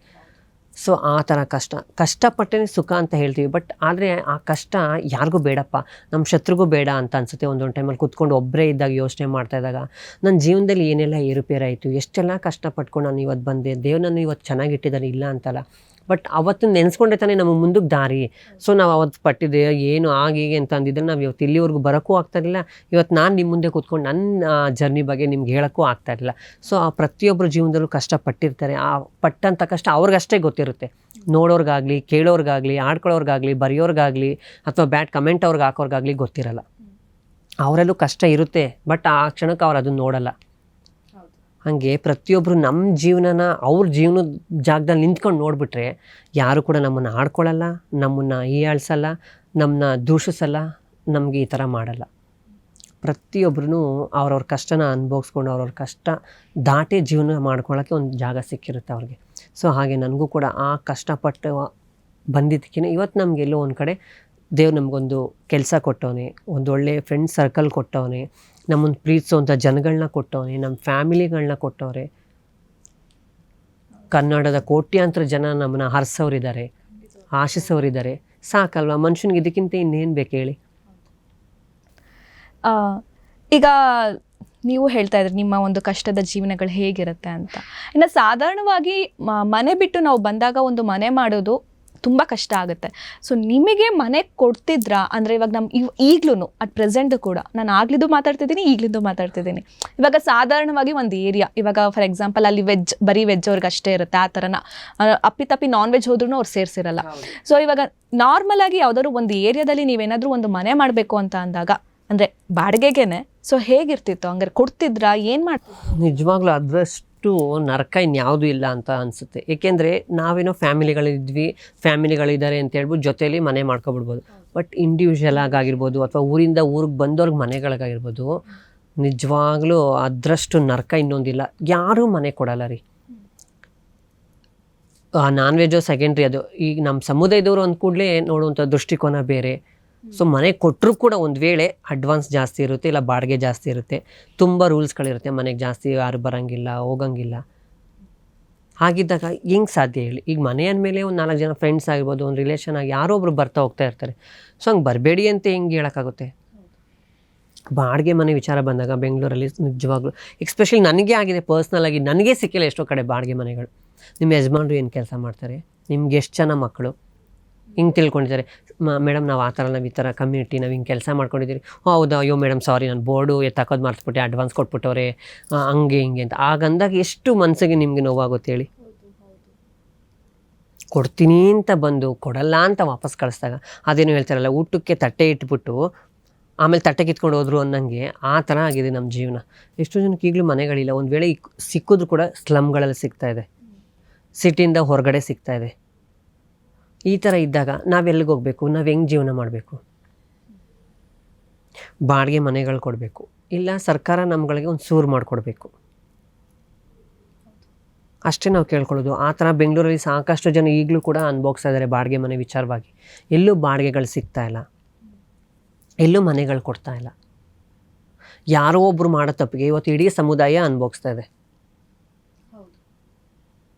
A: ಸೊ ಆ ಥರ ಕಷ್ಟ. ಕಷ್ಟಪಟ್ಟೇ ಸುಖ ಅಂತ ಹೇಳ್ತೀವಿ ಬಟ್ ಆದರೆ ಆ ಕಷ್ಟ ಯಾರಿಗೂ ಬೇಡಪ್ಪ. ನಮ್ಮ ಶತ್ರುಗೂ ಬೇಡ ಅಂತ ಅನಿಸುತ್ತೆ ಒಂದೊಂದು ಟೈಮಲ್ಲಿ ಕುತ್ಕೊಂಡು ಒಬ್ಬರೇ ಇದ್ದಾಗ ಯೋಚನೆ ಮಾಡ್ತಾ ಇದ್ದಾಗ. ನನ್ನ ಜೀವನದಲ್ಲಿ ಏನೆಲ್ಲ ಏರುಪೇರಾಯಿತು, ಎಷ್ಟೆಲ್ಲ ಕಷ್ಟಪಟ್ಕೊಂಡು ನಾನು ಇವತ್ತು ಬಂದೆ ದೇವ್ರು ನಾನು ಇವತ್ತು ಚೆನ್ನಾಗಿಟ್ಟಿದ್ದಾನೆ ಇಲ್ಲ ಅಂತಲ್ಲ. ಬಟ್ ಅವತ್ತು ನೆನೆಸ್ಕೊಂಡೆ ತಾನೇ ನಮಗೆ ಮುಂದಕ್ಕೆ ದಾರಿ. ಸೊ ನಾವು ಅವತ್ತು ಪಟ್ಟಿದ್ದೆ ಏನು ಆಗೀಗೆ ಅಂತ ಅಂದಿದ್ರೆ ನಾವು ಇವತ್ತು ಇಲ್ಲಿವರೆಗೂ ಬರೋಕ್ಕೂ ಆಗ್ತಾಯಿರಲಿಲ್ಲ ಇವತ್ತು ನಾನು ನಿಮ್ಮ ಮುಂದೆ ಕೂತ್ಕೊಂಡು ನನ್ನ ಜರ್ನಿ ಬಗ್ಗೆ ನಿಮ್ಗೆ ಹೇಳೋಕ್ಕೂ ಆಗ್ತಾ ಇರಲಿಲ್ಲ. ಸೊ ಆ ಪ್ರತಿಯೊಬ್ಬರ ಜೀವನದಲ್ಲೂ ಕಷ್ಟಪಟ್ಟಿರ್ತಾರೆ. ಆ ಪಟ್ಟಂಥ ಕಷ್ಟ ಅವ್ರಿಗಷ್ಟೇ ಗೊತ್ತಿರುತ್ತೆ. ನೋಡೋರ್ಗಾಗಲಿ ಕೇಳೋರ್ಗಾಗಲಿ ಆಡ್ಕೊಳ್ಳೋರ್ಗಾಗಲಿ ಬರೆಯೋರ್ಗಾಗಲಿ ಅಥವಾ ಬ್ಯಾಡ್ ಕಮೆಂಟ್ ಅವ್ರಿಗೆ ಹಾಕೋರ್ಗಾಗಲಿ ಗೊತ್ತಿರಲ್ಲ. ಅವರಲ್ಲೂ ಕಷ್ಟ ಇರುತ್ತೆ ಬಟ್ ಆ ಕ್ಷಣಕ್ಕೆ ಅವ್ರು ಅದನ್ನು ನೋಡಲ್ಲ. ಹಾಗೆ ಪ್ರತಿಯೊಬ್ಬರು ನಮ್ಮ ಜೀವನನ ಅವ್ರ ಜೀವನದ ಜಾಗದಲ್ಲಿ ನಿಂತ್ಕೊಂಡು ನೋಡಿಬಿಟ್ರೆ ಯಾರು ಕೂಡ ನಮ್ಮನ್ನು ಆಡ್ಕೊಳ್ಳಲ್ಲ ನಮ್ಮನ್ನು ಹೀಯಾಳ್ಸಲ್ಲ ನಮ್ಮನ್ನ ದೂಷಿಸಲ್ಲ, ನಮಗೆ ಈ ಥರ ಮಾಡಲ್ಲ. ಪ್ರತಿಯೊಬ್ಬರೂ ಅವ್ರವ್ರ ಕಷ್ಟನ ಅನುಭವಿಸ್ಕೊಂಡು ಅವ್ರವ್ರ ಕಷ್ಟ ದಾಟಿ ಜೀವನ ಮಾಡ್ಕೊಳ್ಳೋಕ್ಕೆ ಒಂದು ಜಾಗ ಸಿಕ್ಕಿರುತ್ತೆ ಅವ್ರಿಗೆ. ಸೊ ಹಾಗೆ ನನಗೂ ಕೂಡ ಆ ಕಷ್ಟಪಟ್ಟು ಬಂದಿದ್ದಕ್ಕಿಂತ ಇವತ್ತು ನಮಗೆಲ್ಲೋ ಒಂದು ಕಡೆ ದೇವ್ರು ನಮಗೊಂದು ಕೆಲಸ ಕೊಟ್ಟವನೇ, ಒಂದು ಒಳ್ಳೆ ಫ್ರೆಂಡ್ ಸರ್ಕಲ್ ಕೊಟ್ಟವನೆ ನಮ್ಮನ್ನು ಪ್ರೀತಿಸುವಂಥ ಜನಗಳನ್ನ ಕೊಟ್ಟವ್ರೆ ನಮ್ಮ ಫ್ಯಾಮಿಲಿಗಳನ್ನ ಕೊಟ್ಟವ್ರೆ. ಕನ್ನಡದ ಕೋಟ್ಯಾಂತರ ಜನ ನಮ್ಮನ್ನ ಹರಿಸೋರಿದ್ದಾರೆ, ಆಶಿಸೋರಿದ್ದಾರೆ. ಸಾಕಲ್ವಾ? ಮನುಷ್ಯನಿಗೆ ಇದಕ್ಕಿಂತ ಇನ್ನೇನು ಬೇಕು ಹೇಳಿ?
B: ಈಗ ನೀವು ಹೇಳ್ತಾ ಇದ್ರಿ ನಿಮ್ಮ ಒಂದು ಕಷ್ಟದ ಜೀವನಗಳು ಹೇಗಿರುತ್ತೆ ಅಂತ. ಇನ್ನು ಸಾಧಾರಣವಾಗಿ ಮನೆ ಬಿಟ್ಟು ನಾವು ಬಂದಾಗ ಒಂದು ಮನೆ ಮಾಡೋದು ತುಂಬ ಕಷ್ಟ ಆಗುತ್ತೆ. ಸೊ ನಿಮಗೆ ಮನೆ ಕೊಡ್ತಿದ್ರಾ? ಅಂದರೆ ಇವಾಗ ನಮ್ಮ ಇವ್ ಈಗಲೂ ಅಟ್ ಪ್ರೆಸೆಂಟ್ ಕೂಡ. ನಾನು ಆಗ್ಲಿದ್ದು ಮಾತಾಡ್ತಿದ್ದೀನಿ ಈಗ್ಲಿದ್ದು ಮಾತಾಡ್ತಿದ್ದೀನಿ. ಇವಾಗ ಸಾಧಾರಣವಾಗಿ ಒಂದು ಏರಿಯಾ ಇವಾಗ ಫಾರ್ ಎಕ್ಸಾಂಪಲ್ ಅಲ್ಲಿ ವೆಜ್ ಬರೀ ವೆಜ್ ಅವ್ರಿಗೆ ಅಷ್ಟೇ ಇರುತ್ತೆ ಆ ಥರನ ಅಪ್ಪಿತಪ್ಪಿ ನಾನ್ ವೆಜ್ ಹೋದ್ರೂ ಅವ್ರು ಸೇರಿಸಿರಲ್ಲ. ಸೊ ಇವಾಗ ನಾರ್ಮಲ್ ಆಗಿ ಯಾವ್ದಾದ್ರು ಒಂದು ಏರಿಯಾದಲ್ಲಿ ನೀವೇನಾದರೂ ಒಂದು ಮನೆ ಮಾಡಬೇಕು ಅಂತ ಅಂದಾಗ ಅಂದರೆ ಬಾಡಿಗೆಗೇನೆ ಸೊ ಹೇಗಿರ್ತಿತ್ತು? ಹಂಗಾರೆ ಕೊಡ್ತಿದ್ರಾ? ಏನು ಮಾಡ್ತಿದ್ರು?
A: ನಿಜವಾಗ್ಲೂ ಅದರಷ್ಟು ನರಕ ಇನ್ಯಾವುದೂ ಇಲ್ಲ ಅಂತ ಅನಿಸುತ್ತೆ. ಏಕೆಂದರೆ ನಾವೇನೋ ಫ್ಯಾಮಿಲಿಗಳಿದ್ವಿ, ಫ್ಯಾಮಿಲಿಗಳಿದ್ದಾರೆ ಅಂತ ಹೇಳ್ಬಿಟ್ಟು ಜೊತೆಯಲ್ಲಿ ಮನೆ ಮಾಡ್ಕೊಬಿಡ್ಬೋದು. ಬಟ್ ಇಂಡಿವಿಜುವಲ್ ಆಗಿರ್ಬೋದು ಅಥವಾ ಊರಿಂದ ಊರಿಗೆ ಬಂದವ್ರಿಗೆ ಮನೆಗಳಿಗಾಗಿರ್ಬೋದು, ನಿಜವಾಗ್ಲೂ ಅದರಷ್ಟು ನರಕ ಇನ್ನೊಂದಿಲ್ಲ. ಯಾರೂ ಮನೆ ಕೊಡಲ್ಲ ರೀ. ನಾನ್ ವೆಜ್ಜು ಸೆಕೆಂಡ್ರಿ ಅದು. ಈಗ ನಮ್ಮ ಸಮುದಾಯದವರು ಅಂದ ಕೂಡಲೇ ನೋಡುವಂಥ ದೃಷ್ಟಿಕೋನ ಬೇರೆ. ಸೊ ಮನೆ ಕೊಟ್ಟರು ಕೂಡ ಒಂದು ವೇಳೆ ಅಡ್ವಾನ್ಸ್ ಜಾಸ್ತಿ ಇರುತ್ತೆ, ಇಲ್ಲ ಬಾಡಿಗೆ ಜಾಸ್ತಿ ಇರುತ್ತೆ, ತುಂಬ ರೂಲ್ಸ್ಗಳಿರುತ್ತೆ ಮನೆಗೆ ಜಾಸ್ತಿ ಯಾರು ಬರೋಂಗಿಲ್ಲ, ಹೋಗಂಗಿಲ್ಲ. ಹಾಗಿದ್ದಾಗ ಹೆಂಗೆ ಸಾಧ್ಯ ಹೇಳಿ? ಈಗ ಮನೆ ಅಂದಮೇಲೆ ಒಂದು ನಾಲ್ಕು ಜನ ಫ್ರೆಂಡ್ಸ್ ಆಗಿರ್ಬೋದು, ಒಂದು ರಿಲೇಷನ್ ಆಗಿ ಯಾರೋ ಒಬ್ರು ಬರ್ತಾ ಹೋಗ್ತಾ ಇರ್ತಾರೆ. ಸೊ ಹಂಗೆ ಬರಬೇಡಿ ಅಂತ ಹೆಂಗೆ ಹೇಳೋಕ್ಕಾಗುತ್ತೆ? ಬಾಡಿಗೆ ಮನೆ ವಿಚಾರ ಬಂದಾಗ ಬೆಂಗಳೂರಲ್ಲಿ ನಿಜವಾಗ್ಲೂ ಎಕ್ಸ್ಪೆಷಲಿ ನನಗೆ ಆಗಿದೆ ಪರ್ಸ್ನಲ್ ಆಗಿ ನನಗೆ ಸಿಕ್ಕಿಲ್ಲ ಎಷ್ಟೋ ಕಡೆ ಬಾಡಿಗೆ ಮನೆಗಳು. ನಿಮ್ಮ ಯಜಮಾನ್ರು ಏನು ಕೆಲಸ ಮಾಡ್ತಾರೆ? ನಿಮ್ಗೆ ಎಷ್ಟು ಜನ ಮಕ್ಕಳು? ಹಿಂಗೆ ತಿಳ್ಕೊಂಡಿದ್ದಾರೆ. ಮೇಡಮ್ ನಾವು ಆ ಥರ ನಾವು ಈ ಥರ ಕಮ್ಯುನಿಟಿ ನಾವು ಹಿಂಗೆ ಕೆಲಸ ಮಾಡ್ಕೊಂಡಿದ್ದೀರಿ ಹೌದಾ, ಅಯ್ಯೋ ಮೇಡಮ್ ಸಾರಿ ನಾನು ಬೋರ್ಡು ಎತ್ತಾಕೋದು ಮರ್ತ್ಬಿಟ್ಟೆ ಅಡ್ವಾನ್ಸ್ ಕೊಟ್ಬಿಟ್ಟವ್ರೆ ಹಂಗೆ ಹಿಂಗೆ ಅಂತ. ಆಗಂದಾಗ ಎಷ್ಟು ಮನಸ್ಸಿಗೆ ನಿಮಗೆ ನೋವಾಗುತ್ತೆ ಹೇಳಿ? ಕೊಡ್ತೀನಿ ಅಂತ ಬಂದು, ಕೊಡಲ್ಲ ಅಂತ ವಾಪಸ್ ಕಳಿಸ್ದಾಗ, ಅದೇನು ಹೇಳ್ತಾರಲ್ಲ, ಊಟಕ್ಕೆ ತಟ್ಟೆ ಇಟ್ಬಿಟ್ಟು, ಆಮೇಲೆ ತಟ್ಟೆ ಕಿತ್ಕೊಂಡು ಹೋದ್ರು ಅನ್ನಂಗೆ, ಆ ಥರ ಆಗಿದೆ ನಮ್ಮ ಜೀವನ. ಎಷ್ಟೋ ಜನಕ್ಕೆ ಈಗಲೂ ಮನೆಗಳಿಲ್ಲ. ಒಂದು ವೇಳೆ ಸಿಕ್ಕಿದ್ರು ಕೂಡ ಸ್ಲಮ್ಗಳಲ್ಲಿ ಸಿಗ್ತಾಯಿದೆ ಸಿಟಿಯಿಂದ ಹೊರಗಡೆ ಸಿಗ್ತಾಯಿದೆ ಈ ಥರ ಇದ್ದಾಗ ನಾವೆಲ್ಲಿಗೆ ಹೋಗಬೇಕು? ನಾವು ಹೆಂಗೆ ಜೀವನ ಮಾಡಬೇಕು? ಬಾಡಿಗೆ ಮನೆಗಳು ಕೊಡಬೇಕು. ಇಲ್ಲ ಸರ್ಕಾರ ನಮ್ಗಳಿಗೆ ಒಂದು ಸೂರು ಮಾಡಿಕೊಡ್ಬೇಕು. ಅಷ್ಟೇ ನಾವು ಕೇಳ್ಕೊಳ್ಳೋದು. ಆ ಥರ ಬೆಂಗಳೂರಲ್ಲಿ ಸಾಕಷ್ಟು ಜನ ಈಗಲೂ ಕೂಡ ಅನ್ಭೋಗ್ಸ್ತಾ ಇದ್ದಾರೆ ಬಾಡಿಗೆ ಮನೆ ವಿಚಾರವಾಗಿ. ಎಲ್ಲೂ ಬಾಡಿಗೆಗಳು ಸಿಗ್ತಾ ಇಲ್ಲ. ಎಲ್ಲೂ ಮನೆಗಳು ಕೊಡ್ತಾ ಇಲ್ಲ. ಯಾರೋ ಒಬ್ಬರು ಮಾಡೋ ತಪ್ಪಿಗೆ ಇವತ್ತು ಇಡೀ ಸಮುದಾಯ ಅನುಭವಿಸ್ತಾ ಇದೆ.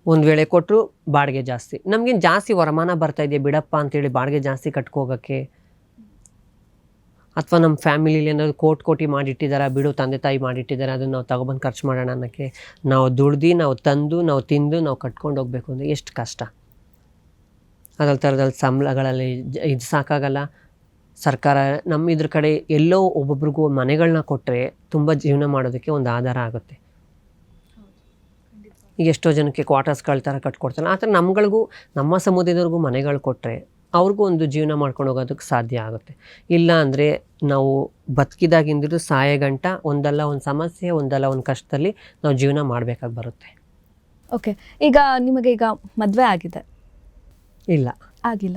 A: ಒಂದು ವೇಳೆ ಕೊಟ್ಟರು ಬಾಡಿಗೆ ಜಾಸ್ತಿ. ನಮಗೇನು ಜಾಸ್ತಿ ವರಮಾನ ಬರ್ತಾ ಇದೆಯಾ ಬಿಡಪ್ಪ ಅಂತೇಳಿ ಬಾಡಿಗೆ ಜಾಸ್ತಿ ಕಟ್ಕೋಗೋಕ್ಕೆ? ಅಥವಾ ನಮ್ಮ ಫ್ಯಾಮಿಲಿಲಿ ಏನಾದರೂ ಕೋಟಿ ಕೋಟಿ ಮಾಡಿಟ್ಟಿದ್ದಾರೆ ಬಿಡು ತಂದೆ ತಾಯಿ ಮಾಡಿಟ್ಟಿದ್ದಾರೆ ಅದನ್ನು ನಾವು ತಗೊಬಂದು ಖರ್ಚು ಮಾಡೋಣ ಅನ್ನೋಕ್ಕೆ? ನಾವು ದುಡ್ದು, ನಾವು ತಂದು, ನಾವು ತಿಂದು, ನಾವು ಕಟ್ಕೊಂಡು ಹೋಗ್ಬೇಕು ಅಂದರೆ ಎಷ್ಟು ಕಷ್ಟ. ಅದ್ರಲ್ಲಿ ಥರದಲ್ಲಿ ಸಂಬಳಗಳಲ್ಲಿ ಇದು ಸಾಕಾಗಲ್ಲ. ಸರ್ಕಾರ ನಮ್ಮ ಇದ್ರ ಕಡೆ ಎಲ್ಲೋ ಒಬ್ಬೊಬ್ರಿಗೂ ಮನೆಗಳನ್ನ ಕೊಟ್ಟರೆ ತುಂಬ ಜೀವನ ಮಾಡೋದಕ್ಕೆ ಒಂದು ಆಧಾರ ಆಗುತ್ತೆ. ಈಗ ಎಷ್ಟೋ ಜನಕ್ಕೆ ಕ್ವಾರ್ಟರ್ಸ್ಗಳ ಥರ ಕಟ್ಕೊಡ್ತಾರೆ ಆ ಥರ ನಮ್ಗಳಿಗೂ ನಮ್ಮ ಸಮುದಾಯದವ್ರಿಗೂ ಮನೆಗಳು ಕೊಟ್ಟರೆ ಅವ್ರಿಗೂ ಒಂದು ಜೀವನ ಮಾಡ್ಕೊಂಡು ಹೋಗೋದಕ್ಕೆ ಸಾಧ್ಯ ಆಗುತ್ತೆ. ಇಲ್ಲ ಅಂದರೆ ನಾವು ಬದುಕಿದಾಗಿಂದಿದ್ದು ಸಾಯಗಂಟ ಒಂದಲ್ಲ ಒಂದು ಸಮಸ್ಯೆ ಒಂದಲ್ಲ ಒಂದು ಕಷ್ಟದಲ್ಲಿ ನಾವು ಜೀವನ ಮಾಡಬೇಕಾಗಿ ಬರುತ್ತೆ.
B: ಓಕೆ ಈಗ ನಿಮಗೆ ಈಗ ಮದುವೆ ಆಗಿದೆ.
A: ಇಲ್ಲ.
B: ಆಗಿಲ್ಲ.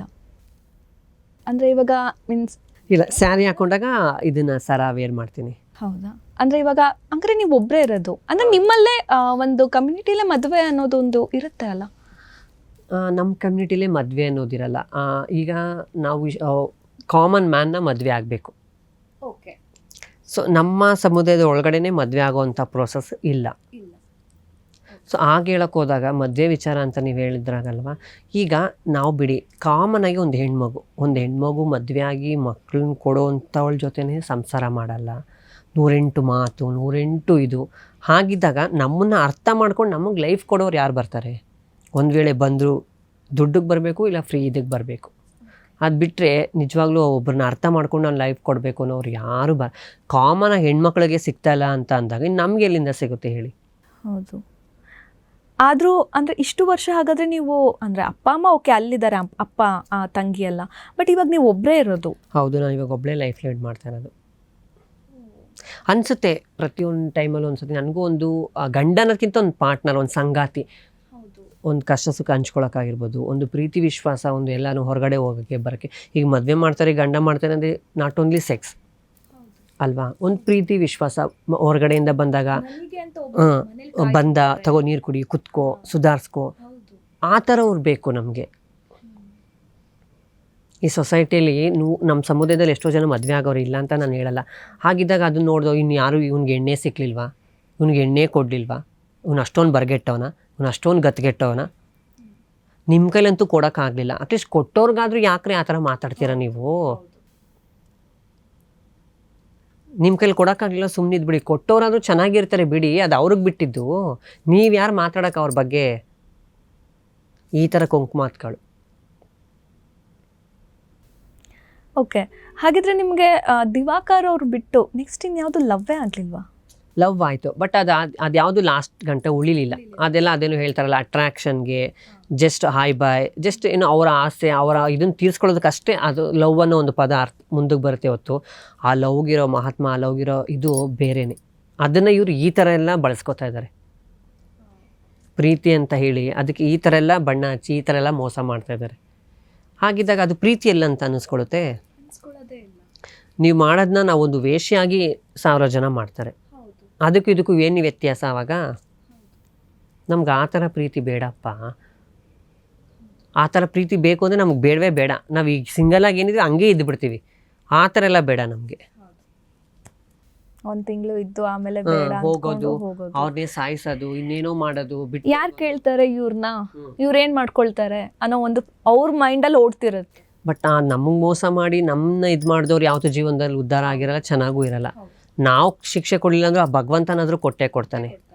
B: ಅಂದರೆ ಇವಾಗ ಮೀನ್ಸ್
A: ಇಲ್ಲ ಸ್ಯಾರಿ ಹಾಕೊಂಡಾಗ ಇದನ್ನು ಸರ ವೇರ್ ಮಾಡ್ತೀನಿ.
B: ಹೌದಾ? ಅಂದರೆ ಇವಾಗ ಅಂದ್ರೆ ನೀವು ಒಬ್ಬರೇ ಇರೋದು. ಅಂದ್ರೆ ನಿಮ್ಮಲ್ಲೇ ಆ, ಒಂದು ಕಮ್ಯುನಿಟಿಲೇ ಮದುವೆ ಅನ್ನೋದು ಒಂದು ಇರುತ್ತೆ ಅಲ್ಲ?
A: ನಮ್ಮ ಕಮ್ಯುನಿಟಿಲೇ ಮದುವೆ ಅನ್ನೋದಿರಲ್ಲ. ಆ, ಈಗ ನಾವು ಕಾಮನ್ ಮ್ಯಾನ್ನ ಮದುವೆ ಆಗಬೇಕು.
B: ಓಕೆ
A: ಸೊ ನಮ್ಮ ಸಮುದಾಯದ ಒಳಗಡೆನೆ ಮದುವೆ ಆಗೋವಂಥ ಪ್ರೋಸೆಸ್ ಇಲ್ಲ.
B: ಇಲ್ಲ.
A: ಸೊ ಆಗ ಹೇಳಕ್ಕೆ ಹೋದಾಗ ಮದುವೆ ವಿಚಾರ ಅಂತ ನೀವು ಹೇಳಿದ್ರಾಗಲ್ವ? ಈಗ ನಾವು ಬಿಡಿ ಕಾಮನ್ ಆಗಿ ಒಂದು ಹೆಣ್ಮಗು ಒಂದು ಹೆಣ್ಮಗು ಮದುವೆ ಆಗಿ ಮಕ್ಕಳನ್ನ ಕೊಡೋವಂಥವಳ ಜೊತೆನೇ ಸಂಸಾರ ಮಾಡಲ್ಲ. ನೂರೆಂಟು ಮಾತು ನೂರೆಂಟು ಇದು. ಹಾಗಿದ್ದಾಗ ನಮ್ಮನ್ನು ಅರ್ಥ ಮಾಡ್ಕೊಂಡು ನಮಗೆ ಲೈಫ್ ಕೊಡೋರು ಯಾರು ಬರ್ತಾರೆ? ಒಂದು ವೇಳೆ ಬಂದರೂ ದುಡ್ಡಿಗೆ ಬರಬೇಕು ಇಲ್ಲ ಫ್ರೀ ಇದಕ್ಕೆ ಬರಬೇಕು. ಅದು ಬಿಟ್ಟರೆ ನಿಜವಾಗ್ಲೂ ಒಬ್ಬರನ್ನ ಅರ್ಥ ಮಾಡ್ಕೊಂಡು ನಾನು ಲೈಫ್ ಕೊಡಬೇಕು ಅನ್ನೋರು ಯಾರು ಬ ಕಾಮನಾಗಿ ಹೆಣ್ಮಕ್ಳಿಗೆ ಸಿಗ್ತಾಯಿಲ್ಲ ಅಂತ ಅಂದಾಗ ಇನ್ನು ನಮ್ಗೆ ಎಲ್ಲಿಂದ ಸಿಗುತ್ತೆ ಹೇಳಿ?
B: ಹೌದು. ಆದರೂ ಅಂದರೆ ಇಷ್ಟು ವರ್ಷ ಹಾಗಾದರೆ ನೀವು ಅಂದರೆ ಅಪ್ಪ ಅಮ್ಮ ಓಕೆ ಅಲ್ಲಿದ್ದಾರೆ ಅಪ್- ಅಪ್ಪ ಆ, ತಂಗಿ ಎಲ್ಲ. ಬಟ್ ಇವಾಗ ನೀವು ಒಬ್ಬರೇ ಇರೋದು.
A: ಹೌದು ನಾನು ಇವಾಗ ಒಬ್ಬಳೇ ಲೈಫ್ ಲೀಡ್ ಮಾಡ್ತಾ ಇರೋದು. ಅನಿಸುತ್ತೆ ಪ್ರತಿಯೊಂದು ಟೈಮಲ್ಲೂ ಅನಿಸುತ್ತೆ. ನನಗೂ ಒಂದು ಗಂಡನಕ್ಕಿಂತ ಗಂಡ ಅನ್ನೋದಕ್ಕಿಂತ ಒಂದು ಪಾರ್ಟ್ನರ್ ಒಂದು ಸಂಗಾತಿ. ಒಂದು ಕಷ್ಟ ಸುಖ ಹಂಚ್ಕೊಳಕ್ಕಾಗಿರ್ಬೋದು. ಒಂದು ಪ್ರೀತಿ ವಿಶ್ವಾಸ ಒಂದು ಎಲ್ಲನೂ ಹೊರಗಡೆ ಹೋಗೋಕ್ಕೆ ಬರೋಕ್ಕೆ. ಈಗ ಮದುವೆ ಮಾಡ್ತಾರೆ ಗಂಡ ಮಾಡ್ತಾರೆ ಅಂದರೆ ನಾಟ್ ಓನ್ಲಿ ಸೆಕ್ಸ್ ಅಲ್ವಾ? ಒಂದು ಪ್ರೀತಿ ವಿಶ್ವಾಸ ಹೊರಗಡೆಯಿಂದ ಬಂದಾಗ ಬಂದ ತಗೋ ನೀರು ಕುಡಿ ಕುತ್ಕೋ ಸುಧಾರಿಸ್ಕೋ. ಆ ಥರ ಅವ್ರು ಬೇಕು ನಮಗೆ. ಈ ಸೊಸೈಟಿಯಲ್ಲಿ ನೂ ನಮ್ಮ ಸಮುದಾಯದಲ್ಲಿ ಎಷ್ಟೋ ಜನ ಮದುವೆ ಆಗೋರು ಇಲ್ಲ ಅಂತ ನಾನು ಹೇಳಲ್ಲ. ಹಾಗಿದ್ದಾಗ ಅದನ್ನ ನೋಡಿದೋ ಇನ್ನು ಯಾರು ಇವ್ನಿಗೆ ಎಣ್ಣೆ ಸಿಕ್ಕಲಿಲ್ವಾ ಇವ್ನಿಗೆ ಎಣ್ಣೆ ಕೊಡಲಿಲ್ವಾ? ಇವ್ನು ಅಷ್ಟೊಂದು ಬರ್ಗೆಟ್ಟವನ? ಇವ್ನು ಅಷ್ಟೊಂದು ಗತ್ಗೆಟ್ಟವನ? ನಿಮ್ಮ ಕೈಲಂತೂ ಕೊಡೋಕ್ಕಾಗಲಿಲ್ಲ. ಅಟ್ಲೀಸ್ಟ್ ಕೊಟ್ಟೋರ್ಗಾದ್ರೂ ಯಾಕ್ರೆ ಆ ಥರ ಮಾತಾಡ್ತೀರಾ ನೀವು? ನಿಮ್ಮ ಕೈಲಿ ಕೊಡೋಕ್ಕಾಗಲಿಲ್ಲ ಸುಮ್ಮನಿದ್ ಬಿಡಿ. ಕೊಟ್ಟೋರಾದರೂ ಚೆನ್ನಾಗಿರ್ತಾರೆ ಬಿಡಿ. ಅದು ಅವ್ರಿಗೆ ಬಿಟ್ಟಿದ್ದು. ನೀವು ಯಾರು ಮಾತಾಡೋಕೆ ಅವ್ರ ಬಗ್ಗೆ? ಈ ಥರ ಕೊಂಕು ಮಾತುಗಳು
B: ಓಕೆ ಹಾಗಿದ್ರೆ ನಿಮಗೆ ದಿವಾಕರ್ ಅವರು ಬಿಟ್ಟು ನೆಕ್ಸ್ಟ್ ಇನ್ಯಾವುದು ಲವ್ವೇ ಆಗಲಿಲ್ವಾ?
A: ಲವ್ ಆಯಿತು. ಬಟ್ ಅದು ಅದು ಯಾವುದು ಲಾಸ್ಟ್ ಗಂಟೆ ಉಳಿಲಿಲ್ಲ. ಅದೆಲ್ಲ ಅದೇನು ಹೇಳ್ತಾರಲ್ಲ ಅಟ್ರಾಕ್ಷನ್ಗೆ ಜಸ್ಟ್ ಹಾಯ್ ಬಾಯ್ ಜಸ್ಟ್ ಏನು ಅವರ ಆಸೆ, ಅವರ ಇದನ್ನು ತೀರಿಸ್ಕೊಳ್ಳೋದಕ್ಕಷ್ಟೇ ಅದು ಲವ್ ಅನ್ನೋ ಒಂದು ಪದ ಅರ್ಥ ಮುಂದಕ್ಕೆ ಬರುತ್ತೆ ಹೊತ್ತು. ಆ ಲವ್ಗಿರೋ ಮಹಾತ್ಮ, ಆ ಲವ್ಗಿರೋ ಇದು ಬೇರೆನೆ. ಅದನ್ನು ಇವರು ಈ ಥರ ಎಲ್ಲ ಬಳಸ್ಕೊತಾ ಇದ್ದಾರೆ ಪ್ರೀತಿ ಅಂತ ಹೇಳಿ ಅದಕ್ಕೆ ಈ ಥರ ಎಲ್ಲ ಬಣ್ಣ ಹಚ್ಚಿ ಈ ಥರ ಎಲ್ಲ ಮೋಸ ಮಾಡ್ತಾ ಇದ್ದಾರೆ ಹಾಗಿದ್ದಾಗ ಅದು ಪ್ರೀತಿ ಎಲ್ಲ ಅಂತ ಅನ್ನಿಸ್ಕೊಳ್ಳುತ್ತೆ? ನೀವು ಮಾಡೋದನ್ನ ನಾವು ಒಂದು ವೇಷಿಯಾಗಿ ಸಾವಿರ ಜನ ಮಾಡ್ತಾರೆ. ಅದಕ್ಕೂ ಇದಕ್ಕೂ ಏನು ವ್ಯತ್ಯಾಸ ಆವಾಗ ನಮ್ಗೆ ಆ ಥರ ಪ್ರೀತಿ ಬೇಡಪ್ಪ. ಆ ಥರ ಪ್ರೀತಿ ಬೇಕು ಅಂದರೆ ನಮ್ಗೆ ಬೇಡವೇ ಬೇಡ. ನಾವು ಈಗ ಸಿಂಗಲಾಗಿ ಏನಿದೆ ಹಂಗೆ ಇದ್ದು ಬಿಡ್ತೀವಿ. ಆ ಥರ ಎಲ್ಲ ಬೇಡ ನಮಗೆ.
B: ಒಂದ್ ತಿಂಗಳು ಇದ್ದು ಆಮೇಲೆ ಬೇಡ
A: ಹೋಗೋದು, ಅವ್ರನ್ನೇ ಸಾಯಿಸೋದು ಇನ್ನೇನೋ ಮಾಡೋದು ಬಿಟ್ಟು
B: ಯಾರು ಕೇಳ್ತಾರೆ ಇವ್ರನ್ನ. ಇವ್ರೇನ್ ಮಾಡ್ಕೊಳ್ತಾರೆ ಅನ್ನೋ ಒಂದು ಅವ್ರ ಮೈಂಡಲ್ಲಿ ಓಡ್ತಿರುತ್ತೆ.
A: ಬಟ್ ಆ ನಮಗೆ ಮೋಸ ಮಾಡಿ ನಮ್ಮನ್ನ ಇದು ಮಾಡಿದವ್ರು ಯಾವತ್ತೂ ಜೀವನದಲ್ಲಿ ಉದ್ಧಾರ ಆಗಿರಲ್ಲ ಚೆನ್ನಾಗೂ ಇರಲ್ಲ. ನಾವು ಶಿಕ್ಷೆ ಕೊಡಲಿಲ್ಲ ಅಂದ್ರೆ ಆ ಭಗವಂತನಾದರೂ ಕೊಟ್ಟೇ ಕೊಡ್ತಾನೆ.